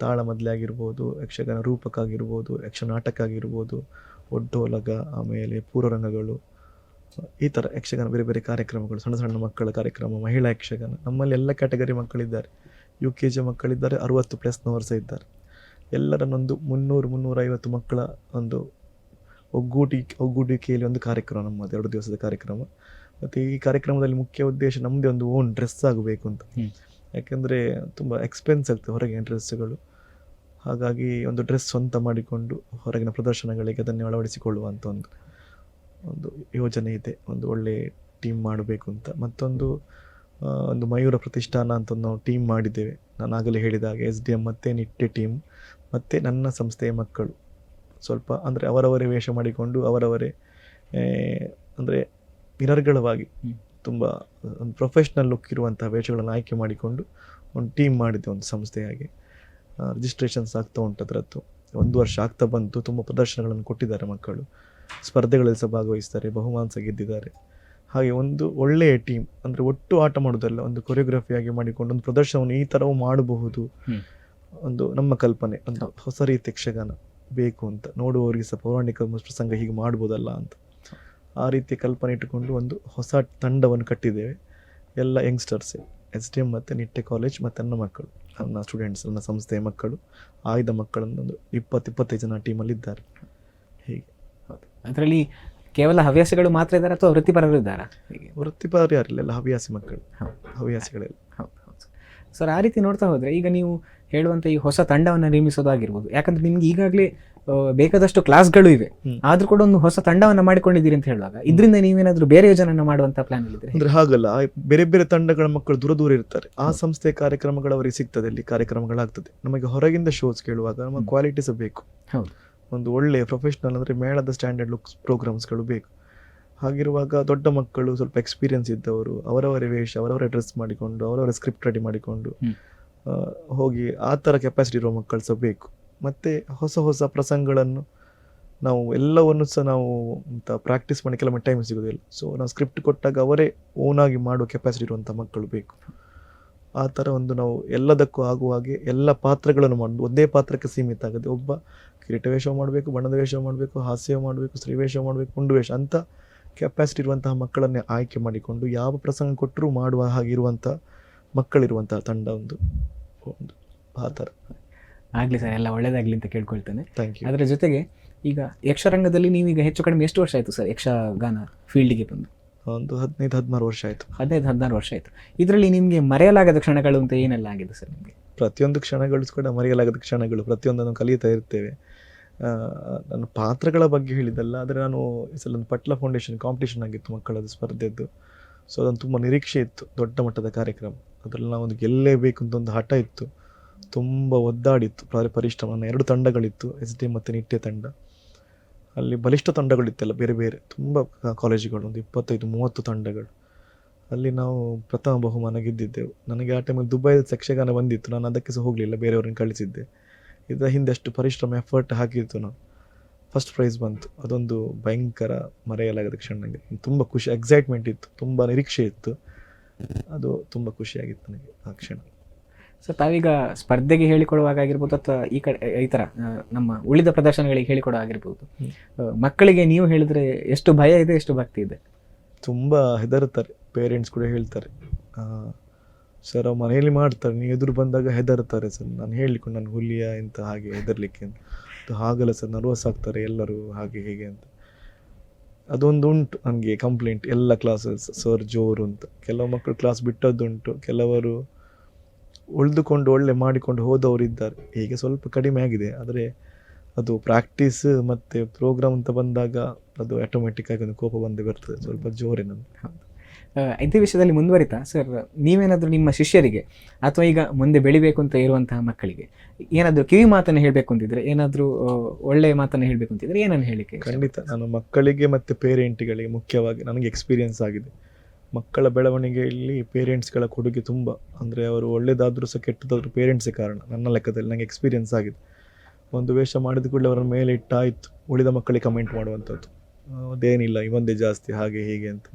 ತಾಳಮದ್ಲೆ ಆಗಿರ್ಬೋದು, ಯಕ್ಷಗಾನ ರೂಪಕ ಆಗಿರ್ಬೋದು ಯಕ್ಷ ನಾಟಕ ಆಗಿರ್ಬೋದು ಒಡ್ಡೋಲಗ, ಆಮೇಲೆ ಪೂರ್ವರಂಗಗಳು, ಈ ಥರ ಯಕ್ಷಗಾನ ಬೇರೆ ಬೇರೆ ಕಾರ್ಯಕ್ರಮಗಳು, ಸಣ್ಣ ಸಣ್ಣ ಮಕ್ಕಳ ಕಾರ್ಯಕ್ರಮ, ಮಹಿಳಾ ಯಕ್ಷಗಾನ, ನಮ್ಮಲ್ಲಿ ಎಲ್ಲ ಕ್ಯಾಟಗರಿ ಮಕ್ಕಳಿದ್ದಾರೆ. ಯು ಕೆ ಜಿ ಮಕ್ಕಳಿದ್ದಾರೆ, ಅರುವತ್ತು ಪ್ಲಸ್ನವರು ಸಹ ಇದ್ದಾರೆ. ಎಲ್ಲರನ್ನೊಂದು ಮುನ್ನೂರು ಮುನ್ನೂರೈವತ್ತು ಮಕ್ಕಳ ಒಂದು ಒಗ್ಗೂಟಿ ಒಗ್ಗೂಡಿಕೆಯಲ್ಲಿ ಒಂದು ಕಾರ್ಯಕ್ರಮ ನಮ್ಮದು ಎರಡು ದಿವಸದ ಕಾರ್ಯಕ್ರಮ. ಮತ್ತು ಈ ಕಾರ್ಯಕ್ರಮದಲ್ಲಿ ಮುಖ್ಯ ಉದ್ದೇಶ ನಮ್ಮದೇ ಒಂದು ಓನ್ ಡ್ರೆಸ್ ಆಗಬೇಕು ಅಂತ. ಯಾಕೆಂದರೆ ತುಂಬ ಎಕ್ಸ್ಪೆನ್ಸ್ ಆಗ್ತದೆ ಹೊರಗಿನ ಡ್ರೆಸ್ಸುಗಳು ಹಾಗಾಗಿ ಒಂದು ಡ್ರೆಸ್ ಸ್ವಂತ ಮಾಡಿಕೊಂಡು ಹೊರಗಿನ ಪ್ರದರ್ಶನಗಳಿಗೆ ಅದನ್ನೇ ಅಳವಡಿಸಿಕೊಳ್ಳುವಂಥ ಒಂದು ಒಂದು ಯೋಜನೆ ಇದೆ. ಒಂದು ಒಳ್ಳೆ ಟೀಮ್ ಮಾಡಬೇಕು ಅಂತ. ಮತ್ತೊಂದು ಒಂದು ಮಯೂರ ಪ್ರತಿಷ್ಠಾನ ಅಂತ ಒಂದು ನಾವು ಟೀಮ್ ಮಾಡಿದ್ದೇವೆ. ನಾನು ಆಗಲೇ ಹೇಳಿದ ಹಾಗೆ ಎಸ್ ಡಿ ಎಂ ಮತ್ತು ನಿಟ್ಟೆ ಟೀಮ್ ಮತ್ತು ನನ್ನ ಸಂಸ್ಥೆಯ ಮಕ್ಕಳು. ಸ್ವಲ್ಪ ಅಂದರೆ ಅವರವರೇ ವೇಷ ಮಾಡಿಕೊಂಡು ಅವರವರೇ ಅಂದರೆ ನಿರರ್ಗಳವಾಗಿ. ತುಂಬ ಒಂದು ಪ್ರೊಫೆಷ್ನಲ್ ಲುಕ್ ಇರುವಂಥ ವೇಷಗಳನ್ನು ಆಯ್ಕೆ ಮಾಡಿಕೊಂಡು ಒಂದು ಟೀಮ್ ಮಾಡಿದ್ದೆ ಒಂದು ಸಂಸ್ಥೆಯಾಗಿ ರಿಜಿಸ್ಟ್ರೇಷನ್ಸ್ ಆಗ್ತಾ ಉಂಟು ಅದರದ್ದು ಒಂದು ವರ್ಷ ಆಗ್ತಾ ಬಂತು ತುಂಬ ಪ್ರದರ್ಶನಗಳನ್ನು ಕೊಟ್ಟಿದ್ದಾರೆ ಮಕ್ಕಳು. ಸ್ಪರ್ಧೆಗಳಲ್ಲಿ ಸಹ ಭಾಗವಹಿಸ್ತಾರೆ ಬಹುಮಾನ ಸಹ ಗೆದ್ದಿದ್ದಾರೆ. ಹಾಗೆ ಒಂದು ಒಳ್ಳೆಯ ಟೀಮ್ ಅಂದರೆ ಒಟ್ಟು ಆಟ ಮಾಡೋದಲ್ಲ ಒಂದು ಕೊರಿಯೋಗ್ರಫಿಯಾಗಿ ಮಾಡಿಕೊಂಡು ಒಂದು ಪ್ರದರ್ಶನವನ್ನು ಈ ಥರವೂ ಮಾಡಬಹುದು. ಒಂದು ನಮ್ಮ ಕಲ್ಪನೆ ಒಂದು ಹೊಸ ರೀತಿ ಯಕ್ಷಗಾನ ಬೇಕು ಅಂತ. ನೋಡುವವರಿಗೆ ಸಹ ಪೌರಾಣಿಕ ಪ್ರಸಂಗ ಹೀಗೆ ಮಾಡ್ಬೋದಲ್ಲ ಅಂತ. ಆ ರೀತಿ ಕಲ್ಪನೆ ಇಟ್ಟುಕೊಂಡು ಒಂದು ಹೊಸ ತಂಡವನ್ನು ಕಟ್ಟಿದ್ದೇವೆ. ಎಲ್ಲ ಯಂಗ್ಸ್ಟರ್ಸ್ ಎಸ್ ಡಿ ಎಂ ಮತ್ತು ನಿಟ್ಟೆ ಕಾಲೇಜ್ ಮತ್ತು ನನ್ನ ಮಕ್ಕಳು. ನನ್ನ ಸ್ಟೂಡೆಂಟ್ಸ್ ನನ್ನ ಸಂಸ್ಥೆಯ ಮಕ್ಕಳು ಆಯ್ದ ಮಕ್ಕಳನ್ನು ಒಂದು ಇಪ್ಪತ್ತು ಇಪ್ಪತ್ತೈದು ಜನ ಟೀಮಲ್ಲಿದ್ದಾರೆ ಹೀಗೆ. ಅದರಲ್ಲಿ ಕೇವಲ ಹವ್ಯಾಸಿಗಳು ಮಾತ್ರ ಇದ್ದಾರೆ ಅಥವಾ ವೃತ್ತಿಪರರು ಇದ್ದಾರಾ? ಹೀಗೆ. ವೃತ್ತಿಪರ ಯಾರಿಲ್ಲ ಎಲ್ಲ ಹವ್ಯಾಸಿ ಮಕ್ಕಳು. ಹವ್ಯಾಸಿಗಳೆಲ್ಲ. ಹೌದು ಹೌದು. ಸರ್ ಆ ರೀತಿ ನೋಡ್ತಾ ಹೋದರೆ ಈಗ ನೀವು ಹೇಳುವಂತ ಈ ಹೊಸ ತಂಡವನ್ನು ನಿರ್ಮಿಸೋದಾಗಿರ್ಬೋದು ಯಾಕಂದ್ರೆ ನಿಮ್ಗೆ ಈಗಾಗಲೇ ಬೇಕಾದಷ್ಟು ಕ್ಲಾಸ್ಗಳು ಇವೆ. ಆದ್ರೂ ಕೂಡ ಒಂದು ಹೊಸ ತಂಡವನ್ನ ಮಾಡಿಕೊಂಡಿದ್ದೀರಿ ಅಂತ ಹೇಳುವಾಗ ಇದರಿಂದ ನೀವೇನಾದ್ರೂ ಬೇರೆ ಯೋಜನೆ ಮಾಡುವಂತ ಪ್ಲಾನ್ ಅಂದ್ರೆ ಹಾಗಲ್ಲ ಬೇರೆ ಬೇರೆ ತಂಡಗಳ ಮಕ್ಕಳು ದೂರ ದೂರ ಇರ್ತಾರೆ. ಆ ಸಂಸ್ಥೆ ಕಾರ್ಯಕ್ರಮಗಳು ಅವರಿಗೆ ಸಿಗ್ತದೆ ಇಲ್ಲಿ ಕಾರ್ಯಕ್ರಮಗಳಾಗ್ತದೆ. ನಮಗೆ ಹೊರಗಿಂದ ಶೋಸ್ ಕೇಳುವಾಗ ನಮ್ಮ ಕ್ವಾಲಿಟೀಸ್ ಬೇಕು. ಒಂದು ಒಳ್ಳೆ ಪ್ರೊಫೆಷನಲ್ ಅಂದ್ರೆ ಮೇಳದ ಸ್ಟ್ಯಾಂಡರ್ಡ್ ಲುಕ್ಸ್ ಪ್ರೋಗ್ರಾಮ್ಸ್ಗಳು ಬೇಕು. ಹಾಗಿರುವಾಗ ದೊಡ್ಡ ಮಕ್ಕಳು ಸ್ವಲ್ಪ ಎಕ್ಸ್ಪೀರಿಯನ್ಸ್ ಇದ್ದವರು ಅವರವರ ವೇಷ ಅವರವರ ಡ್ರೆಸ್ ಮಾಡಿಕೊಂಡು ಅವರವರ ಸ್ಕ್ರಿಪ್ಟ್ ರೆಡಿ ಮಾಡಿಕೊಂಡು ಹೋಗಿ ಆ ಥರ ಕೆಪಾಸಿಟಿ ಇರುವ ಮಕ್ಕಳು ಸಹ ಬೇಕು. ಮತ್ತು ಹೊಸ ಹೊಸ ಪ್ರಸಂಗಗಳನ್ನು ನಾವು ಎಲ್ಲವನ್ನು ಸಹ ನಾವು ಅಂತ ಪ್ರಾಕ್ಟೀಸ್ ಮಾಡಿ ಕೆಲವೊಮ್ಮೆ ಟೈಮ್ ಸಿಗೋದಿಲ್ಲ. ಸೊ ನಾವು ಸ್ಕ್ರಿಪ್ಟ್ ಕೊಟ್ಟಾಗ ಅವರೇ ಓನಾಗಿ ಮಾಡೋ ಕೆಪಾಸಿಟಿ ಇರುವಂಥ ಮಕ್ಕಳು ಬೇಕು. ಆ ಥರ ಒಂದು ನಾವು ಎಲ್ಲದಕ್ಕೂ ಆಗುವ ಹಾಗೆ ಎಲ್ಲ ಪಾತ್ರಗಳನ್ನು ಮಾಡೋದು ಒಂದೇ ಪಾತ್ರಕ್ಕೆ ಸೀಮಿತ ಆಗದೆ ಒಬ್ಬ ಕಿರೀಟ ವೇಷ ಮಾಡಬೇಕು, ಬಣ್ಣದ ವೇಷ ಮಾಡಬೇಕು, ಹಾಸ್ಯ ಮಾಡಬೇಕು, ಸ್ತ್ರೀ ಮಾಡಬೇಕು ಕುಂಡು ವೇಷ ಅಂತ ಕೆಪಾಸಿಟಿ ಇರುವಂತಹ ಮಕ್ಕಳನ್ನೇ ಆಯ್ಕೆ ಮಾಡಿಕೊಂಡು ಯಾವ ಪ್ರಸಂಗ ಕೊಟ್ಟರೂ ಮಾಡುವ ಹಾಗೆ ಇರುವಂಥ ಮಕ್ಕಳಿರುವಂತಹ ತಂಡ ಒಂದು. ಒಂದು ಆ ಥರ. ಆಗಲಿ ಸರ್ ಎಲ್ಲ ಒಳ್ಳೇದಾಗಲಿ ಅಂತ ಕೇಳ್ಕೊಳ್ತೇನೆ. ಥ್ಯಾಂಕ್ ಯು ಅದರ ಜೊತೆಗೆ ಈಗ ಯಕ್ಷರಂಗದಲ್ಲಿ ನೀವೀಗ ಹೆಚ್ಚು ಕಡಿಮೆ ಎಷ್ಟು ವರ್ಷ ಆಯಿತು ಸರ್ ಯಕ್ಷಗಾನ ಫೀಲ್ಡಿಗೆ ಬಂದು? ಒಂದು ಹದಿನೈದು ಹದಿನಾರು ವರ್ಷ ಆಯಿತು. ಹದಿನೈದು ಹದಿನಾರು ವರ್ಷ ಆಯಿತು. ಇದರಲ್ಲಿ ನಿಮಗೆ ಮರೆಯಲಾಗದ ಕ್ಷಣಗಳು ಅಂತ ಏನೆಲ್ಲ ಆಗಿದೆ ಸರ್ ನಿಮಗೆ? ಪ್ರತಿಯೊಂದು ಕ್ಷಣಗಳು ಕೂಡ ಮರೆಯಲಾಗದ ಕ್ಷಣಗಳು ಪ್ರತಿಯೊಂದನ್ನು ಕಲಿತಾ ಇರ್ತೇವೆ. ನಾನು ನನ್ನ ಪಾತ್ರಗಳ ಬಗ್ಗೆ ಹೇಳಿದಲ್ಲ ಆದರೆ ನಾನು ಈ ಸಲ ಒಂದು ಪಟ್ಲ ಫೌಂಡೇಶನ್ ಕಾಂಪಿಟೇಷನ್ ಆಗಿತ್ತು ಮಕ್ಕಳದ್ದು ಸ್ಪರ್ಧೆದ್ದು ಸೊ ಅದೊಂದು ತುಂಬ ನಿರೀಕ್ಷೆ ಇತ್ತು ದೊಡ್ಡ ಮಟ್ಟದ ಕಾರ್ಯಕ್ರಮ. ಅದರಲ್ಲಿ ಒಂದು ಗೆಲ್ಲೇಬೇಕು ಅಂತ ಒಂದು ಹಠ ಇತ್ತು. ತುಂಬ ಒದ್ದಾಡಿತ್ತು. ಪರಿ ಪರಿಶ್ರಮ ಎರಡು ತಂಡಗಳಿತ್ತು, ಎಸ್ ಡಿ ಮತ್ತು ನಿಟ್ಟೆ ತಂಡ. ಅಲ್ಲಿ ಬಲಿಷ್ಠ ತಂಡಗಳಿತ್ತಲ್ಲ, ಬೇರೆ ಬೇರೆ. ತುಂಬ ಕಾಲೇಜುಗಳು ಒಂದು ಇಪ್ಪತ್ತೈದು, ಮೂವತ್ತು ತಂಡಗಳು. ಅಲ್ಲಿ ನಾವು ಪ್ರಥಮ ಬಹುಮಾನ ಗೆದ್ದಿದ್ದೆವು. ನನಗೆ ಆ ಟೈಮಲ್ಲಿ ದುಬೈದ ಯಕ್ಷಗಾನ ಬಂದಿತ್ತು. ನಾನು ಅದಕ್ಕೆ ಸಹ ಹೋಗಲಿಲ್ಲ, ಬೇರೆಯವ್ರನ್ನ ಕಳಿಸಿದ್ದೆ. ಇದರ ಹಿಂದೆ ಅಷ್ಟು ಪರಿಶ್ರಮ ಎಫರ್ಟ್ ಹಾಕಿತ್ತು ನಾನು. ಫಸ್ಟ್ ಪ್ರೈಸ್ ಬಂತು. ಅದೊಂದು ಭಯಂಕರ ಮರೆಯಲಾಗದ ಕ್ಷಣ ನನಗೆ ತುಂಬ ಖುಷಿ ಎಕ್ಸೈಟ್ಮೆಂಟ್ ಇತ್ತು. ತುಂಬ ನಿರೀಕ್ಷೆ ಇತ್ತು. ಅದು ತುಂಬ ಖುಷಿಯಾಗಿತ್ತು ನನಗೆ ಆ ಕ್ಷಣ. ಸೊ ತಾವೀಗ ಸ್ಪರ್ಧೆಗೆ ಹೇಳಿಕೊಡುವಾಗ ಆಗಿರ್ಬೋದು ಅಥವಾ ಈ ಕಡೆ ಈ ಥರ ನಮ್ಮ ಉಳಿದ ಪ್ರದರ್ಶನಗಳಿಗೆ ಹೇಳಿಕೊಡೋ ಆಗಿರ್ಬೋದು. ಮಕ್ಕಳಿಗೆ ನೀವು ಹೇಳಿದ್ರೆ ಎಷ್ಟು ಭಯ ಇದೆ ಎಷ್ಟು ಭಕ್ತಿ ಇದೆ? ತುಂಬ ಹೆದರುತ್ತಾರೆ ಪೇರೆಂಟ್ಸ್ ಕೂಡ ಹೇಳ್ತಾರೆ. ಸರ್ ಅವ್ರು ಮನೆಯಲ್ಲಿ ಮಾಡ್ತಾರೆ ನೀವು ಎದುರು ಬಂದಾಗ ಹೆದರ್ತಾರೆ ಸರ್. ನಾನು ಹೇಳಿಕೊಂಡು ನಾನು ಹುಲಿಯ ಎಂತ ಹಾಗೆ ಹೆದರ್ಲಿಕ್ಕೆ ಅಂತ. ಹಾಗಲ್ಲ ಸರ್ ನರ್ವಸ್ ಆಗ್ತಾರೆ ಎಲ್ಲರೂ ಹಾಗೆ ಹೀಗೆ ಅಂತ. ಅದೊಂದು ಉಂಟು ನನಗೆ ಕಂಪ್ಲೇಂಟ್ ಎಲ್ಲ ಕ್ಲಾಸಸ್ ಸರ್ ಜೋರು ಅಂತ. ಕೆಲವು ಮಕ್ಕಳು ಕ್ಲಾಸ್ ಬಿಟ್ಟದ್ದುಂಟು ಕೆಲವರು ಉಳಿದುಕೊಂಡು ಒಳ್ಳೆ ಮಾಡಿಕೊಂಡು ಹೋದವರು ಇದ್ದಾರೆ. ಈಗ ಸ್ವಲ್ಪ ಕಡಿಮೆ ಆಗಿದೆ ಆದರೆ ಅದು ಪ್ರಾಕ್ಟೀಸ್ ಮತ್ತು ಪ್ರೋಗ್ರಾಮ್ ಅಂತ ಬಂದಾಗ ಅದು ಆಟೋಮೆಟಿಕ್ಕಾಗಿ ಒಂದು ಕೋಪ ಬಂದು ಬರ್ತದೆ. ಸ್ವಲ್ಪ ಜೋರೇ ನಮ್ಗೆ ಆ, ಇದೇ ವಿಷಯದಲ್ಲಿ ಮುಂದುವರಿತಾ? ಸರ್, ನೀವೇನಾದರೂ ನಿಮ್ಮ ಶಿಷ್ಯರಿಗೆ ಅಥವಾ ಈಗ ಮುಂದೆ ಬೆಳಿಬೇಕು ಅಂತ ಇರುವಂತಹ ಮಕ್ಕಳಿಗೆ ಏನಾದರೂ ಕಿವಿ ಮಾತನ್ನು ಹೇಳಬೇಕು ಅಂತಿದ್ರೆ, ಏನಾದರೂ ಒಳ್ಳೆಯ ಮಾತನ್ನು ಹೇಳಬೇಕು ಅಂತಿದ್ರೆ ಏನನ್ನು ಹೇಳಿಕೆ? ಖಂಡಿತ. ನಾನು ಮಕ್ಕಳಿಗೆ ಮತ್ತು ಪೇರೆಂಟ್ಗಳಿಗೆ ಮುಖ್ಯವಾಗಿ ನನಗೆ ಎಕ್ಸ್ಪೀರಿಯನ್ಸ್ ಆಗಿದೆ. ಮಕ್ಕಳ ಬೆಳವಣಿಗೆಯಲ್ಲಿ ಪೇರೆಂಟ್ಸ್ಗಳ ಕೊಡುಗೆ ತುಂಬ. ಅಂದರೆ ಅವರು ಒಳ್ಳೆಯದಾದರೂ ಸಹ ಕೆಟ್ಟದಾದರೂ ಪೇರೆಂಟ್ಸೇ ಕಾರಣ. ನನ್ನ ಲೆಕ್ಕದಲ್ಲಿ ನನಗೆ ಎಕ್ಸ್ಪೀರಿಯನ್ಸ್ ಆಗಿದೆ. ಒಂದು ವೇಷ ಮಾಡಿದ ಕೂಡಲೇ ಅವರ ಮೇಲೆ ಇಟ್ಟಾಯಿತು ಉಳಿದ ಮಕ್ಕಳಿಗೆ ಕಮೆಂಟ್ ಮಾಡುವಂಥದ್ದು. ಅದೇನಿಲ್ಲ ಇವೊಂದೇ ಜಾಸ್ತಿ, ಹಾಗೆ ಹೀಗೆ ಅಂತ.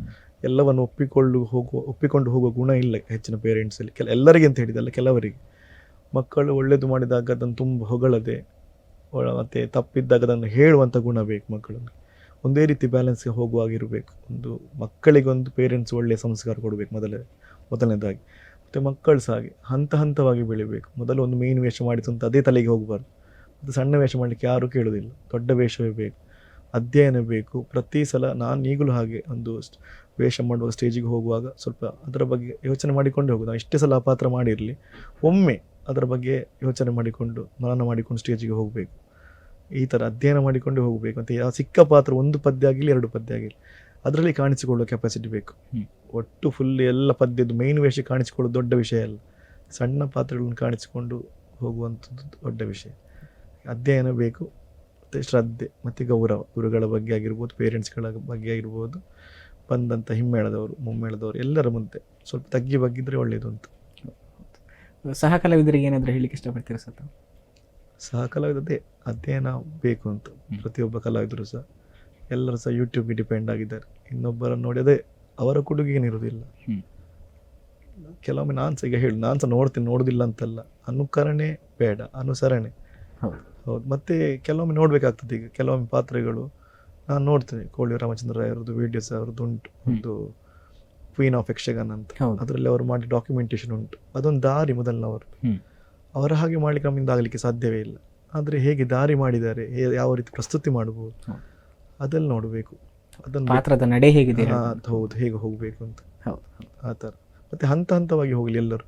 ಎಲ್ಲವನ್ನು ಒಪ್ಪಿಕೊಳ್ಳು ಹೋಗುವ, ಒಪ್ಪಿಕೊಂಡು ಹೋಗುವ ಗುಣ ಇಲ್ಲ ಹೆಚ್ಚಿನ ಪೇರೆಂಟ್ಸಲ್ಲಿ ಕೆಲ, ಎಲ್ಲರಿಗೆ ಅಂತ ಹೇಳಿದಲ್ಲ ಕೆಲವರಿಗೆ. ಮಕ್ಕಳು ಒಳ್ಳೆಯದು ಮಾಡಿದಾಗ ಅದನ್ನು ತುಂಬ ಹೊಗಳದೆ ಮತ್ತು ತಪ್ಪಿದ್ದಾಗ ಅದನ್ನು ಹೇಳುವಂಥ ಗುಣ ಬೇಕು ಮಕ್ಕಳನ್ನು ಒಂದೇ ರೀತಿ ಬ್ಯಾಲೆನ್ಸ್ಗೆ ಹೋಗುವಾಗಿರಬೇಕು ಒಂದು ಮಕ್ಕಳಿಗೊಂದು ಪೇರೆಂಟ್ಸ್ ಒಳ್ಳೆಯ ಸಂಸ್ಕಾರ ಕೊಡಬೇಕು ಮೊದಲೇ, ಮೊದಲನೇದಾಗಿ. ಮತ್ತು ಮಕ್ಕಳು ಸಹ ಹಾಗೆ, ಹಂತ ಹಂತವಾಗಿ ಬೆಳಿಬೇಕು. ಮೊದಲು ಒಂದು ಮೇನ್ ವೇಷ ಮಾಡಿತು ಅದೇ ತಲೆಗೆ ಹೋಗಬಾರ್ದು. ಮತ್ತು ಸಣ್ಣ ವೇಷ ಮಾಡಲಿಕ್ಕೆ ಯಾರೂ ಕೇಳೋದಿಲ್ಲ. ದೊಡ್ಡ ವೇಷವೇ ಬೇಕು. ಅಧ್ಯಯನ ಬೇಕು. ಪ್ರತಿ ಸಲ ನಾನು ಈಗಲೂ ಹಾಗೆ ಒಂದು ವೇಷ ಮಾಡುವ ಸ್ಟೇಜಿಗೆ ಹೋಗುವಾಗ ಸ್ವಲ್ಪ ಅದರ ಬಗ್ಗೆ ಯೋಚನೆ ಮಾಡಿಕೊಂಡೇ ಹೋಗೋದು. ನಾನು ಇಷ್ಟೇ ಸಲ ಆ ಪಾತ್ರ ಮಾಡಿರಲಿ. ಒಮ್ಮೆ ಅದರ ಬಗ್ಗೆ ಯೋಚನೆ ಮಾಡಿಕೊಂಡು ಮನನ ಮಾಡಿಕೊಂಡು ಸ್ಟೇಜಿಗೆ ಹೋಗಬೇಕು. ಈ ಥರ ಅಧ್ಯಯನ ಮಾಡಿಕೊಂಡು ಹೋಗಬೇಕು ಅಂತ. ಯಾವ ಸಿಕ್ಕ ಪಾತ್ರ ಒಂದು ಪದ್ಯ ಆಗಿರಲಿ ಎರಡು ಪದ್ಯ ಆಗಿರಲಿ ಅದರಲ್ಲಿ ಕಾಣಿಸಿಕೊಳ್ಳೋ ಕೆಪಾಸಿಟಿ ಬೇಕು. ಒಟ್ಟು ಫುಲ್ ಎಲ್ಲ ಪದ್ಯದ್ದು ಮೈನ್ ವೇಷ ಕಾಣಿಸಿಕೊಳ್ಳೋದು ದೊಡ್ಡ ವಿಷಯ ಅಲ್ಲ. ಸಣ್ಣ ಪಾತ್ರಗಳನ್ನು ಕಾಣಿಸಿಕೊಂಡು ಹೋಗುವಂಥದ್ದು ದೊಡ್ಡ ವಿಷಯ. ಅಧ್ಯಯನ ಬೇಕು. ಮತ್ತು ಶ್ರದ್ಧೆ ಮತ್ತು ಗೌರವ. ಗುರುಗಳ ಬಗ್ಗೆ ಆಗಿರ್ಬೋದು ಪೇರೆಂಟ್ಸ್ಗಳ ಬಗ್ಗೆ ಆಗಿರ್ಬೋದು ಬಂದಂಥ ಹಿಮ್ಮೇಳದವರು ಮುಮ್ಮೇಳದವರು ಎಲ್ಲರ ಮುಂದೆ ಸ್ವಲ್ಪ ತಗ್ಗಿ ಬಗ್ಗಿದ್ರೆ ಒಳ್ಳೆಯದು ಅಂತ. ಸಹ ಕಲಾವಿದರಿಗೆ ಏನಾದರೂ ಹೇಳಿಕ್ಕೆ ಇಷ್ಟಪಡ್ತೀರಾ ಸರ್? ಸಹ ಕಲಾವಿದದೇ ಅಧ್ಯಯನ ಬೇಕು ಅಂತ. ಪ್ರತಿಯೊಬ್ಬ ಕಲಾವಿದರು ಸಹ. ಎಲ್ಲರೂ ಸಹ ಯೂಟ್ಯೂಬ್ಗೆ ಡಿಪೆಂಡ್ ಆಗಿದ್ದಾರೆ. ಇನ್ನೊಬ್ಬರನ್ನು ನೋಡಿ ಅದೇ ಅವರ ಕೊಡುಗೆ ಏನಿರೋದಿಲ್ಲ ಕೆಲವೊಮ್ಮೆ ನಾನು ಸಹ ಈಗ ಹೇಳಿ ನಾನು ಸಹ ನೋಡ್ತೀನಿ ನೋಡೋದಿಲ್ಲ ಅಂತಲ್ಲ. ಅನುಕರಣೆ ಬೇಡ ಅನುಸರಣೆ. ಹೌದು. ಮತ್ತೆ ಕೆಲವೊಮ್ಮೆ ನೋಡ್ಬೇಕಾಗ್ತದೆ ಈಗ ಕೆಲವೊಮ್ಮೆ ಪಾತ್ರೆಗಳು. ನಾನು ನೋಡ್ತೇನೆ ಕೋಳಿ ರಾಮಚಂದ್ರ ರಾಯರದ್ದು ವೀಡಿಯೋಸ್ ಅವ್ರದ್ದು ಉಂಟು ಒಂದು ಕ್ವೀನ್ ಆಫ್ ಯಕ್ಷಗಾನ ಅಂತ. ಅದರಲ್ಲಿ ಅವರು ಮಾಡಿ ಡಾಕ್ಯುಮೆಂಟೇಶನ್ ಉಂಟು. ಅದೊಂದು ದಾರಿ ಮೊದಲಿನವರು. ಅವರ ಹಾಗೆ ಮಾಡ್ಲಿಕ್ಕೆ ನಮ್ಮಿಂದ ಆಗಲಿಕ್ಕೆ ಸಾಧ್ಯವೇ ಇಲ್ಲ. ಆದರೆ ಹೇಗೆ ದಾರಿ ಮಾಡಿದ್ದಾರೆ ಯಾವ ರೀತಿ ಪ್ರಸ್ತುತಿ ಮಾಡಬಹುದು ಅದೆಲ್ಲ ಅದನ್ನು ನೋಡಬೇಕು. ಅದನ್ನು ಪಾತ್ರದ ನಡೆ ಹೇಗಿದೆ ಹೌದು ಹೇಗೆ ಹೋಗಬೇಕು ಅಂತ. ಆ ಥರ. ಮತ್ತೆ ಹಂತ ಹಂತವಾಗಿ ಹೋಗಲಿ ಎಲ್ಲರೂ.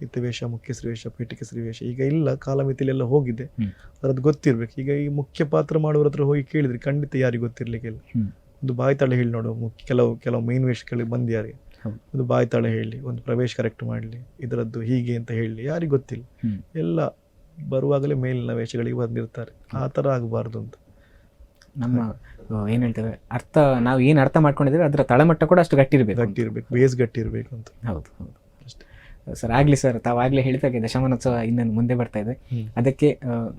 ನಿತ್ಯವೇಷ ಮುಖ್ಯ ವೇಷ ಪೀಠಿಕೆ ವೇಷ ಈಗ ಇಲ್ಲ ಕಾಲಮಿತಿಲೆಲ್ಲ ಹೋಗಿದೆ. ಅದ್ರದ್ದು ಗೊತ್ತಿರ್ಬೇಕು. ಈಗ ಈ ಮುಖ್ಯ ಪಾತ್ರ ಮಾಡುವರ ಹತ್ರ ಹೋಗಿ ಕೇಳಿದ್ರೆ ಖಂಡಿತ ಯಾರಿಗೂ ಗೊತ್ತಿರ್ಲಿಕ್ಕೆ ಇಲ್ಲ. ಒಂದು ಬಾಯ್ತಾಳೆ ಹೇಳಿ ನೋಡು ಮುಖ್ಯ ಕೆಲವು ಕೆಲವು ಮೇನ್ ವೇಷಗಳಿಗೆ ಬಂದು ಯಾರಿಗೆ ಒಂದು ಒಂದು ಬಾಯ್ತಾಳೆ ಹೇಳಿ ಒಂದು ಪ್ರವೇಶ ಕರೆಕ್ಟ್ ಮಾಡಲಿ ಇದರದ್ದು ಹೀಗೆ ಅಂತ ಹೇಳಿ ಯಾರಿಗೂ ಗೊತ್ತಿಲ್ಲ. ಎಲ್ಲ ಬರುವಾಗಲೇ ಮೇಲಿನ ವೇಷಗಳಿಗೆ ಬಂದಿರ್ತಾರೆ. ಆ ಥರ ಆಗಬಾರ್ದು ಅಂತ. ನಮ್ಮ ಏನು ಹೇಳ್ತೇವೆ? ಅರ್ಥ ನಾವು ಏನು ಅರ್ಥ ಮಾಡ್ಕೊಂಡಿದ್ದೇವೆ ಅದರ ತಳಮಟ್ಟ ಕೂಡ ಅಷ್ಟು ಗಟ್ಟಿ ಇರಬೇಕು ಗಟ್ಟಿ ಇರಬೇಕು ಬೇಸ್ ಗಟ್ಟಿ ಇರಬೇಕು ಅಂತ. ಹೌದು ಹೌದು. ಸರ್ ಆಗಲಿ ಸರ್ ತಾವು ಆಗಲೇ ಹೇಳಿದಾಗೆ ದಶಮಾನೋತ್ಸವ ಇನ್ನೊಂದು ಮುಂದೆ ಬರ್ತಾ ಇದೆ. ಅದಕ್ಕೆ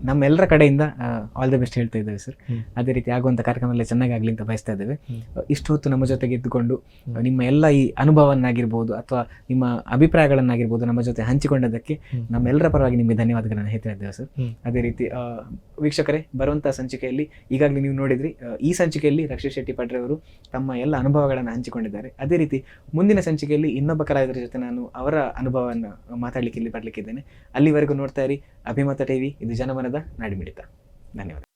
ನಮ್ಮೆಲ್ಲರ ಕಡೆಯಿಂದ ಆಲ್ ದ ಬೆಸ್ಟ್ ಹೇಳ್ತಾ ಇದ್ದೇವೆ ಸರ್. ಅದೇ ರೀತಿ ಆಗುವಂಥ ಕಾರ್ಯಕ್ರಮದಲ್ಲಿ ಚೆನ್ನಾಗಿ ಆಗಲಿ ಅಂತ ಬಯಸ್ತಾ ಇದ್ದೇವೆ. ಇಷ್ಟು ಹೊತ್ತು ನಮ್ಮ ಜೊತೆಗೆ ಇದ್ದುಕೊಂಡು. ನಿಮ್ಮ ಎಲ್ಲ ಈ ಅನುಭವನ್ನಾಗಿರ್ಬೋದು ಅಥವಾ ನಿಮ್ಮ ಅಭಿಪ್ರಾಯಗಳನ್ನಾಗಿರ್ಬೋದು ನಮ್ಮ ಜೊತೆ ಹಂಚಿಕೊಂಡದಕ್ಕೆ. ನಮ್ಮೆಲ್ಲರ ಪರವಾಗಿ ನಿಮಗೆ ಧನ್ಯವಾದಗಳನ್ನು ಹೇಳ್ತಾ ಇದ್ದೇವೆ ಸರ್. ಅದೇ ರೀತಿ ವೀಕ್ಷಕರೇ ಬರುವಂಥ ಸಂಚಿಕೆಯಲ್ಲಿ ಈಗಾಗಲೇ ನೀವು ನೋಡಿದ್ರಿ ಈ ಸಂಚಿಕೆಯಲ್ಲಿ ರಕ್ಷಿತ್ ಶೆಟ್ಟಿ ಪಾಟ್ರೆ ಅವರು ತಮ್ಮ ಎಲ್ಲ ಅನುಭವಗಳನ್ನು ಹಂಚಿಕೊಂಡಿದ್ದಾರೆ. ಅದೇ ರೀತಿ ಮುಂದಿನ ಸಂಚಿಕೆಯಲ್ಲಿ ಇನ್ನೊಬ್ಬ ಕಲಾವಿದರ ಜೊತೆ ನಾನು ಅವರ ಅನುಭವವನ್ನು ಮಾತಾಡಲಿಕ್ಕೆ ಇಲ್ಲಿ ಬರಲಿಕ್ಕಿದ್ದೇನೆ ಅಲ್ಲಿವರೆಗೂ ನೋಡ್ತಾ ಇರಿ. ಅಭಿಮತ ಟಿವಿ ಇದು ಜನಮನದ ನಾಡಿಮಿಡಿತ. ಧನ್ಯವಾದ.